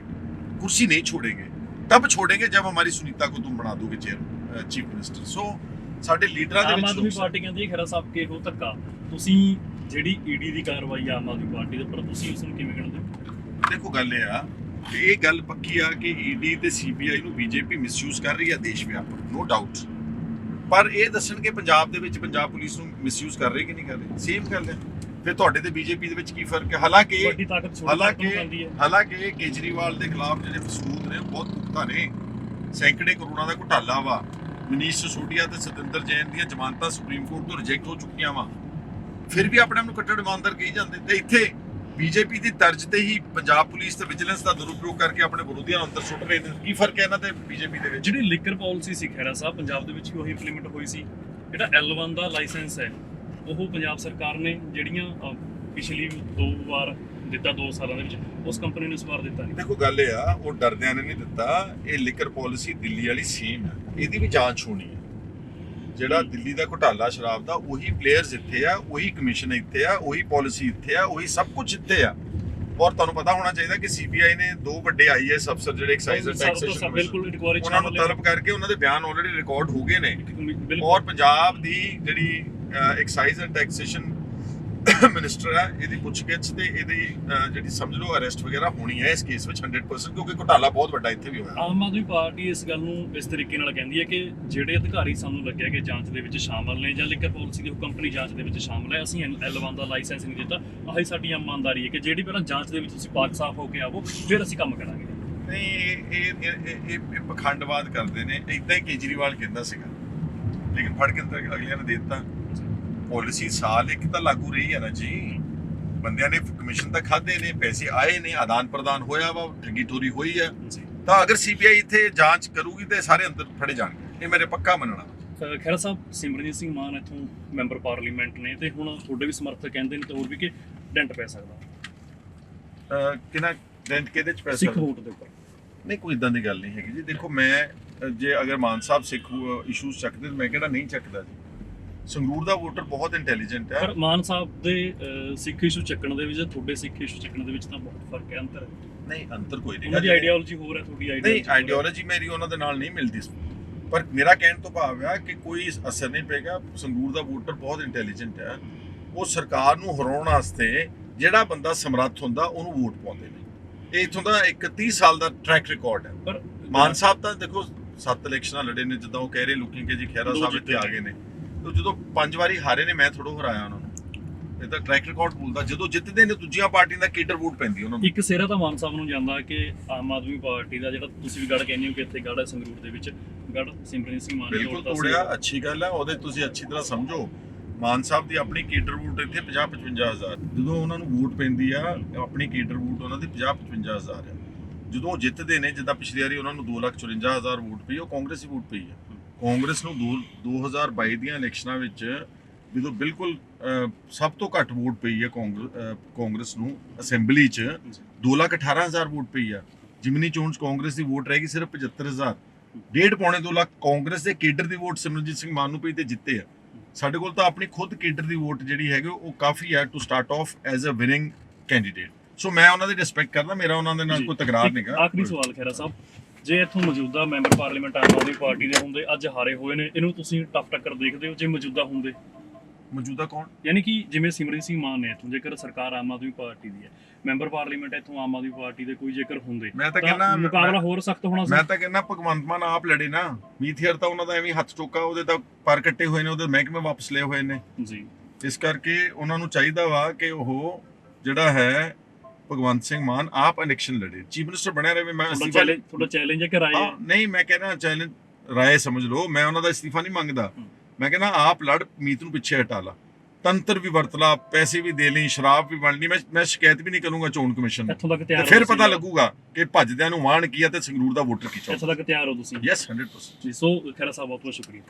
ਕੁਰਸੀ ਨਹੀਂ ਛੋੜेंगे ਤਬ ਛੋੜेंगे ਜਦ ਹਮਾਰੀ ਸੁਨੀਤਾ ਕੋ ਤੁਮ ਬਣਾ ਦੋਗੇ ਚੇਅਰ ਚੀਫ ਮਿਨਿਸਟਰ। ਸੋ ਸਾਡੇ ਲੀਡਰਾਂ ਦੇ ਵਿੱਚ ਆਮ ਆਦਮੀ ਪਾਰਟੀ ਕਹਿੰਦੀ ਖਰਾ ਸਾਹਿਬ ਕੇ ਹੋ ਧੱਕਾ? ਤੁਸੀਂ ਜਿਹੜੀ ਈਡੀ ਦੀ ਕਾਰਵਾਈ ਆਮ ਆਦਮੀ ਪਾਰਟੀ ਦੇ ਉੱਪਰ ਤੁਸੀਂ ਉਸ ਨੂੰ ਕਿਵੇਂ ਗਿਣਦੇ ਦੇਖੋ ਗੱਲ ਇਹ ਆ ਇਹ ਗੱਲ ਪੱਕੀ ਆ ਕਿ ਈਡੀ ਤੇ ਸੀਬੀਆਈ ਨੂੰ ਬੀਜੇਪੀ ਮਿਸਯੂਜ਼ ਕਰ ਰਹੀ ਆ ਦੇਸ਼ ਵਿਆਪਕ ਨੋ ਡਾਊਟ ਪਰ ਇਹ ਦੱਸਣ ਕਿ ਪੰਜਾਬ ਦੇ ਵਿੱਚ ਪੰਜਾਬ ਪੁਲਿਸ ਨੂੰ ਮਿਸਯੂਜ਼ ਕਰ ਰਹੀ ਕਿ ਨਹੀਂ ਕਰ ਰਹੀ? ਸੇਮ ਗੱਲ ਹੈ। ਫਿਰ ਤੁਹਾਡੇ ਤੇ ਬੀਜੇਪੀ ਦੇ ਵਿੱਚ ਕੀ ਫ਼ਰਕ ਹੈ? ਹਾਲਾਂਕਿ ਹਾਲਾਂਕਿ ਹਾਲਾਂਕਿ ਕੇਜਰੀਵਾਲ ਦੇ ਖਿਲਾਫ ਜਿਹੜੇ ਸਬੂਤ ਨੇ ਬਹੁਤ ਪੁਖਤਾ ਨੇ। ਸੈਂਕੜੇ ਕਰੋੜਾਂ ਦਾ ਘੁਟਾਲਾ ਵਾ। ਮਨੀਸ਼ ਸਿਸੋਦੀਆ ਤੇ ਸਤਿੰਦਰ ਜੈਨ ਦੀਆਂ ਜ਼ਮਾਨਤਾਂ ਸੁਪਰੀਮ ਕੋਰਟ ਤੋਂ ਰਿਜੈਕਟ ਹੋ ਚੁੱਕੀਆਂ ਵਾ। ਫਿਰ ਵੀ ਆਪਣੇ ਆਪ ਨੂੰ ਕੱਟੜ ਇਮਾਨਦਾਰ ਕਹੀ ਜਾਂਦੇ ਤੇ ਇੱਥੇ ਬੀਜੇਪੀ ਦੀ ਤਰਜ਼ ਤੇ ਹੀ ਪੰਜਾਬ ਪੁਲਿਸ ਤੇ ਵਿਜੀਲੈਂਸ ਦਾ ਦੁਰਉਪਯੋਗ ਕਰਕੇ ਆਪਣੇ ਵਿਰੋਧੀਆਂ ਨੂੰ ਅੰਦਰ ਸੁੱਟ ਰਹੇ ਨੇ। ਕੀ ਫ਼ਰਕ ਹੈ ਇਹਨਾਂ ਤੇ ਬੀਜੇਪੀ ਦੇ ਵਿੱਚ? ਜਿਹੜੀ ਲਿਕਰ ਪਾਲਿਸੀ ਸੀ ਖੈਰਾ ਸਾਹਿਬ ਪੰਜਾਬ ਦੇ ਵਿੱਚ ਵੀ ਉਹੀ ਇੰਪਲੀਮੈਂਟ ਹੋਈ ਸੀ। ਜਿਹੜਾ L1 ਦਾ ਲਾਇਸੈਂਸ ਹੈ ਉਹ ਪੰਜਾਬ ਸਰਕਾਰ ਨੇ ਜਿਹੜੀਆਂ ਪਿਛਲੀ ਦੋ ਵਾਰ ਦਿੱਤਾ 2 ਸਾਲਾਂ ਦੇ ਵਿੱਚ ਉਸ ਕੰਪਨੀ ਨੂੰ ਇਸ ਵਾਰ ਦਿੱਤਾ ਨਹੀਂ। ਦੇਖੋ ਗੱਲ ਇਹ ਆ ਉਹ ਡਰਦਿਆਂ ਨੇ ਨਹੀਂ ਦਿੱਤਾ। ਇਹ ਲਿਕਰ ਪਾਲਿਸੀ ਦਿੱਲੀ ਵਾਲੀ ਸੇਮ ਹੈ। ਇਹਦੀ ਵੀ ਜਾਂਚ ਹੋਣੀ ਹੈ। ਜਿਹੜਾ ਦਿੱਲੀ ਦਾ ਘੁਟਾਲਾ ਸ਼ਰਾਬ ਦਾ ਉਹੀ ਪਲੇਅਰਸ ਇੱਥੇ ਆ ਉਹੀ ਕਮਿਸ਼ਨ ਇੱਥੇ ਆ ਉਹੀ ਪਾਲਿਸੀ ਇੱਥੇ ਆ ਉਹੀ ਸਭ ਕੁਝ ਇੱਥੇ ਆ। ਔਰ ਤੁਹਾਨੂੰ ਪਤਾ ਹੋਣਾ ਚਾਹੀਦਾ ਕਿ ਸੀਬੀਆਈ ਨੇ ਦੋ ਵੱਡੇ ਆਈਐਸ ਅਫਸਰ ਜਿਹੜੇ ਐਕਸਾਈਜ਼ ਐਂਡ ਟੈਕਸੇਸ਼ਨ ਉਹਨਾਂ ਨੂੰ ਤਲਬ ਕਰਕੇ ਉਹਨਾਂ ਦੇ ਬਿਆਨ ਆਲਰੇਡੀ ਰਿਕਾਰਡ ਹੋ ਗਏ ਨੇ। ਔਰ ਪੰਜਾਬ ਦੀ ਜਿਹੜੀ ਐਕਸਾਈਜ਼ ਐਂਡ ਟੈਕਸੇਸ਼ਨ ਮਿਨਿਸਟਰ ਹੈ ਇਹਦੀ ਪੁੱਛਗਿੱਛ ਤੇ ਇਹਦੀ ਜਿਹੜੀ ਸਮਝ ਲਓ ਅਰੈਸਟ ਵਗੈਰਾ ਹੋਣੀ ਹੈ ਇਸ ਕੇਸ ਵਿੱਚ 100% ਕਿਉਂਕਿ ਘੁਟਾਲਾ ਬਹੁਤ ਵੱਡਾ ਇੱਥੇ ਵੀ ਹੋਇਆ। ਆਮ ਆਦਮੀ ਪਾਰਟੀ ਇਸ ਗੱਲ ਨੂੰ ਇਸ ਤਰੀਕੇ ਨਾਲ ਕਹਿੰਦੀ ਹੈ ਕਿ ਜਿਹੜੇ ਅਧਿਕਾਰੀ ਸਾਨੂੰ ਲੱਗਿਆ ਕਿ ਜਾਂਚ ਦੇ ਵਿੱਚ ਸ਼ਾਮਲ ਨੇ ਜਾਂ ਲਿਕਰ ਪਾਲਿਸੀ ਦੀ ਕੰਪਨੀ ਜਾਂਚ ਦੇ ਵਿੱਚ ਸ਼ਾਮਲ ਹੈ ਅਸੀਂ L1 ਦਾ ਲਾਇਸੈਂਸ ਨਹੀਂ ਦਿੱਤਾ ਆਹੀ ਸਾਡੀ ਇਮਾਨਦਾਰੀ ਹੈ ਕਿ ਜਿਹੜੀ ਪਹਿਲਾਂ ਜਾਂਚ ਦੇ ਵਿੱਚ ਤੁਸੀਂ ਪਾਕ ਸਾਫ਼ ਹੋ ਕੇ ਆਵੋ ਫਿਰ ਅਸੀਂ ਕੰਮ ਕਰਾਂਗੇ। ਨਹੀਂ ਇਹ ਇਹ ਇਹ- ਪਖੰਡਵਾਦ ਕਰਦੇ ਨੇ ਇਦਾਂ ਹੀ ਕੇਜਰੀਵਾਲ ਕਹਿੰਦਾ ਸੀਗਾ। ਲੇਕਿਨ ਫੜ ਕੇ ਅਗਲਿਆਂ ਨੇ ਦੇ ਦਿੱਤਾ। ਪਾਲਿਸੀ ਸਾਲ ਇੱਕ ਤਾਂ ਲਾਗੂ ਰਹੀ ਹੈ ਨਾ ਜੀ। ਬੰਦਿਆਂ ਨੇ ਕਮਿਸ਼ਨ ਤਾਂ ਖਾਦੇ ਨੇ ਪੈਸੇ ਆਏ ਨੇ ਆਦਾਨ ਪ੍ਰਦਾਨ ਹੋਇਆ ਵਾ ਠੱਗੀ ਠੋਰੀ ਹੋਈ ਹੈ। ਤਾਂ ਅਗਰ ਸੀਬੀਆਈ ਇੱਥੇ ਜਾਂਚ ਕਰੂਗੀ ਤੇ ਸਾਰੇ ਅੰਦਰ ਫੜੇ ਜਾਣਗੇ। ਇਹ ਮੇਰੇ ਪੱਕਾ ਮੰਨਣਾ ਖਹਿਰਾ ਸਾਹਿਬ ਸਿਮਰਨਜੀਤ ਸਿੰਘ ਮਾਨ ਇੱਥੋਂ ਮੈਂਬਰ ਪਾਰਲੀਮੈਂਟ ਨੇ ਤੇ ਹੁਣ ਤੁਹਾਡੇ ਵੀ ਸਮਰਥਕ ਕਹਿੰਦੇ ਨੇ ਤੇ ਹੋਰ ਵੀ ਕਿ ਡੈਂਟ ਪੈ ਸਕਦਾ। ਕਿਹਨਾਂ ਡੈਂਟ ਕਿਹਦੇ ਚ ਪੈਸਾ ਸਿੱਖ ਵੋਟ ਦੇ ਉੱਪਰ। ਨਹੀਂ ਕੋਈ ਇਦਾਂ ਦੀ ਗੱਲ ਨਹੀਂ ਹੈਗੀ ਜੀ। ਦੇਖੋ ਮੈਂ ਜੇ ਅਗਰ ਮਾਨ ਸਾਹਿਬ ਸਿੱਖ ਇਸ਼ੂਜ਼ ਚੱਕਦੇ ਮੈਂ ਕਿਹੜਾ ਨਹੀਂ ਚੱਕਦਾ ਜੀ। ਸੰਗਰੂਰ ਦਾ ਵੋਟਰ ਬਹੁਤ ਇੰਟੈਲੀਜੈਂਟ ਹੈ। ਪਰ ਮਾਨ ਸਾਹਿਬ ਦੇ ਸਿੱਖ ਇਸ਼ੂ ਚੱਕਣ ਦੇ ਵਿੱਚ ਤੁਹਾਡੇ ਸਿੱਖ ਇਸ਼ੂ ਚੱਕਣ ਦੇ ਵਿੱਚ ਤਾਂ ਬਹੁਤ ਫ਼ਰਕ ਹੈ ਅੰਤਰ ਨਹੀਂ ਅੰਤਰ ਕੋਈ ਨਹੀਂ। ਉਹਨਾਂ ਦੀ। ਆਈਡੀਓਲੋਜੀ ਹੋਰ ਹੈ ਤੁਹਾਡੀ ਨਹੀਂ ਆਈਡੀਓਲੋਜੀ ਆਈਡੀਓਲੋਜੀ ਮੇਰੀ ਉਹਨਾਂ ਦੇ ਨਾਲ ਨਹੀਂ ਮਿਲਦੀ। ਪਰ ਮੇਰਾ ਕਹਿਣ ਤੋਂ ਭਾਵ ਹੈ ਕਿ ਕੋਈ ਅਸਰ ਨਹੀਂ ਪਏਗਾ। ਸੰਗਰੂਰ ਦਾ ਵੋਟਰ ਬਹੁਤ ਇੰਟੈਲੀਜੈਂਟ ਹੈ। ਉਹ ਸਰਕਾਰ ਨੂੰ ਹਰਾਉਣ ਵਾਸਤੇ ਜਿਹੜਾ ਬੰਦਾ ਸਮਰੱਥ ਹੁੰਦਾ ਉਹਨੂੰ ਵੋਟ ਪਾਉਂਦੇ ਨੇ। ਇਹ ਇਥੋਂ ਦਾ ਇੱਕ 30 ਸਾਲ ਦਾ ਟਰੈਕ ਰਿਕਾਰਡ ਹੈ। ਪਰ ਮਾਨ ਸਾਹਿਬ ਤਾਂ ਦੇਖੋ ਸੱਤ ਇਲੈਕਸ਼ਨਾਂ ਲੜੇ ਨੇ ਜਿੱਦਾਂ ਉਹ ਕਹਿ ਰਹੇ ਲੋਕੀ ਕਿ ਜੀ ਖੈਰਾ ਸਾਹਿਬ ਇੱਥੇ ਆ ਗਏ ਨੇ। ਤੇ ਜਦੋਂ ਪੰਜ ਵਾਰੀ ਹਾਰੇ ਨੇ ਮੈਂ ਥੋੜੋ ਹਰਾਇਆ ਉਹਨਾਂ ਨੂੰ। ਇਹ ਤਾਂ ਟਰੈਕ ਰਿਕਾਰਡ ਬੋਲਦਾ ਜਦੋਂ ਜਿੱਤਦੇ ਨੇ ਦੂਜੀਆਂ ਪਾਰਟੀਆਂ ਦਾ ਕੇਡਰ ਵੋਟ ਪੈਂਦੀ ਉਹਨਾਂ ਨੂੰ। ਇੱਕ ਸਿਰਾ ਤਾਂ ਮਾਨ ਸਾਹਿਬ ਨੂੰ ਜਾਂਦਾ ਕਿ ਆਮ ਆਦਮੀ ਪਾਰਟੀ ਦਾ ਜਿਹੜਾ ਤੁਸੀਂ ਵੀ ਗੜ ਕਹਿੰਦੇ ਹੋ ਕਿ ਇੱਥੇ ਗੜ ਹੈ ਸੰਗਰੂਰ ਦੇ ਵਿੱਚ ਗੜ ਸਿਮਰਨ ਸਿੰਘ ਮਾਨ ਨੇ ਬਿਲਕੁਲ। ਤੋੜਿਆ ਅੱਛੀ ਗੱਲ ਹੈ ਉਹਦੇ ਤੁਸੀਂ ਅੱਛੀ ਤਰ੍ਹਾਂ ਸਮਝੋ। ਮਾਨ ਸਾਹਿਬ ਦੀ ਆਪਣੀ ਕੇਡਰ ਵੋਟ ਇੱਥੇ 50 55000 ਜਦੋਂ ਉਹਨਾਂ ਨੂੰ ਵੋਟ ਪੈਂਦੀ ਆ ਆਪਣੀ ਕੇਡਰ ਵੋਟ ਉਹਨਾਂ ਦੀ 50 55000 ਹੈ। ਜਦੋਂ ਉਹ ਜਿੱਤਦੇ ਨੇ ਜਿੱਦਾਂ ਪਿਛਲੀ ਵਾਰੀ ਉਹਨਾਂ ਨੂੰ 244000 ਵੋਟ ਪਈ ਉਹ ਕਾਂਗਰਸੀ ਵੋਟ ਪਈ ਹੈ। ਕਾਂਗਰਸ ਨੂੰ ਦੋ- 2022 ਦੀਆਂ ਇਲੈਕਸ਼ਨਾਂ ਵਿੱਚ ਜਦੋਂ ਬਿਲਕੁਲ ਸਭ ਤੋਂ ਘੱਟ ਵੋਟ ਪਈ ਹੈ ਕਾਂਗਰਸ ਨੂੰ ਅਸੈਂਬਲੀ 'ਚ 218000 ਵੋਟ ਪਈ ਆ। ਜਿਮਨੀ ਚੋਣ 'ਚ ਕਾਂਗਰਸ ਦੀ ਵੋਟ ਰਹਿ ਗਈ ਸਿਰਫ 75000 ਡੇਢ ਪੌਣੇ 2 ਲੱਖ ਕਾਂਗਰਸ ਦੇ ਕੇਡਰ ਦੀ ਵੋਟ ਸਿਮਰਨਜੀਤ ਸਿੰਘ ਮਾਨ ਨੂੰ ਪਈ ਤੇ ਜਿੱਤੇ ਆ। ਸਾਡੇ ਕੋਲ ਤਾਂ ਆਪਣੀ ਖੁਦ ਕੇਡਰ ਦੀ ਵੋਟ ਜਿਹੜੀ ਹੈਗੀ ਉਹ ਕਾਫੀ ਹੈ to start off as a winning candidate so ਮੈਂ ਉਹਨਾਂ ਦੀ ਰਿਸਪੈਕਟ ਕਰਦਾ ਮੇਰਾ ਉਹਨਾਂ ਦੇ ਨਾਲ। ਕੋਈ ਤਕਰਾਰ ਨਹੀਂਗਾ ਆਖਰੀ ਸਵਾਲ ਖੈਰਾ ਸਾਹਿਬ। ਜੇ ਇੱਥੋਂ ਮੌਜੂਦਾ member parliament Aam Aadmi party ਦੇ ਹੁੰਦੇ ਅੱਜ ਹਾਰੇ ਹੋਏ ਨੇ ਇਹਨੂੰ ਤੁਸੀਂ ਟੱਪ ਟੱਕਰ ਦੇਖਦੇ ਹੋ ਜੇ ਮੌਜੂਦਾ ਹੁੰਦੇ? ਮੌਜੂਦਾ ਕੌਣ? ਯਾਨੀ ਕਿ ਜਿਵੇਂ ਸਿਮਰਨ ਸਿੰਘ ਮਾਨ ਨੇ ਇੱਥੋਂ ਜੇਕਰ ਸਰਕਾਰ ਆਮ ਆਦਮੀ ਪਾਰਟੀ ਦੀ ਹੈ ਮੈਂਬਰ ਪਾਰਲੀਮੈਂਟ ਇੱਥੋਂ ਆਮ ਆਦਮੀ ਪਾਰਟੀ ਦੇ ਕੋਈ ਜੇਕਰ ਹੁੰਦੇ ਮੈਂ ਤਾਂ ਕਹਿੰਦਾ ਮੁਕਾਬਲਾ ਹੋਰ ਸਖਤ ਹੋਣਾ ਸੀ। ਮੈਂ ਤਾਂ ਕਹਿੰਦਾ ਭਗਵੰਤ ਮਾਨ ਆਪ ਲੜੇ ਨਾ ਮੀਥੀਅਰ ਤਾਂ ਉਹਨਾਂ ਦਾ ਐਵੇਂ ਹੱਥ ਚੁੱਕਾ ਉਹਦੇ ਤਾਂ ਪਰ ਕੱਟੇ ਹੋਏ ਨੇ ਉਹਦੇ ਮਹਿਕਮੇ ਵਾਪਸ ਲਏ ਹੋਏ ਨੇ। ਜੀ। ਇਸ ਕਰਕੇ ਉਹਨਾਂ ਨੂੰ ਚਾਹੀਦਾ ਵਾ ਕਿ ਉਹ ਜਿਹੜਾ ਹੈ ਭਗਵੰਤ ਸਿੰਘ ਮਾਨ ਆਪ ਇਲੈਕਸ਼ਨ ਲੜੇ। ਚੀਫ ਮਿਨਿਸਟਰ ਬਣਿਆ ਰਹੇ ਮੈਂ ਅਸਤੀਫਾ ਚੈਲੰਜ ਤੁਹਾਡਾ ਚੈਲੰਜ ਹੈ ਕਿ ਰਾਏ ਹਾਂ, ਨਹੀਂ ਮੈਂ ਕਹਿੰਦਾ ਚੈਲੰਜ ਰਾਏ ਸਮਝ ਲਓ ਮੈਂ ਉਹਨਾਂ ਦਾ ਅਸਤੀਫਾ ਨਹੀਂ ਮੰਗਦਾ। ਮੈਂ ਕਹਿੰਦਾ ਆਪ ਲੜ ਮੀਤ ਨੂੰ ਪਿੱਛੇ ਹਟਾ ਲਾ। ਤੰਤਰ ਵੀ ਵਰਤ ਲਾ ਪੈਸੇ ਵੀ ਦੇ ਲਈ ਸ਼ਰਾਬ ਵੀ ਵੰਡ ਲਈ ਮੈਂ ਮੈਂ ਸ਼ਿਕਾਇਤ ਵੀ ਨਹੀਂ ਕਰੂੰਗਾ ਚੋਣ ਕਮਿਸ਼ਨ ਨੂੰ। ਇੱਥੋਂ ਤੱਕ ਤੇ ਤਿਆਰ ਹੋ ਫਿਰ? ਪਤਾ ਲੱਗੂਗਾ ਕਿ ਭੱਜਦਿਆਂ ਨੂੰ ਮਾਣ ਕੀ ਹੈ ਤੇ ਸੰਗਰੂਰ ਦਾ ਵੋਟਰ ਕੀ ਚਾਹੁੰਦਾ। ਇੱਥੋਂ ਤੱਕ ਤਿਆਰ ਹੋ ਤੁਸੀਂ। ਯੈਸ 100% ਜੀ ਸੋ ਖੈਰਾ ਸਾਹਿਬ ਬਹੁਤ ਬਹੁਤ ਸ਼ੁਕਰੀਆ।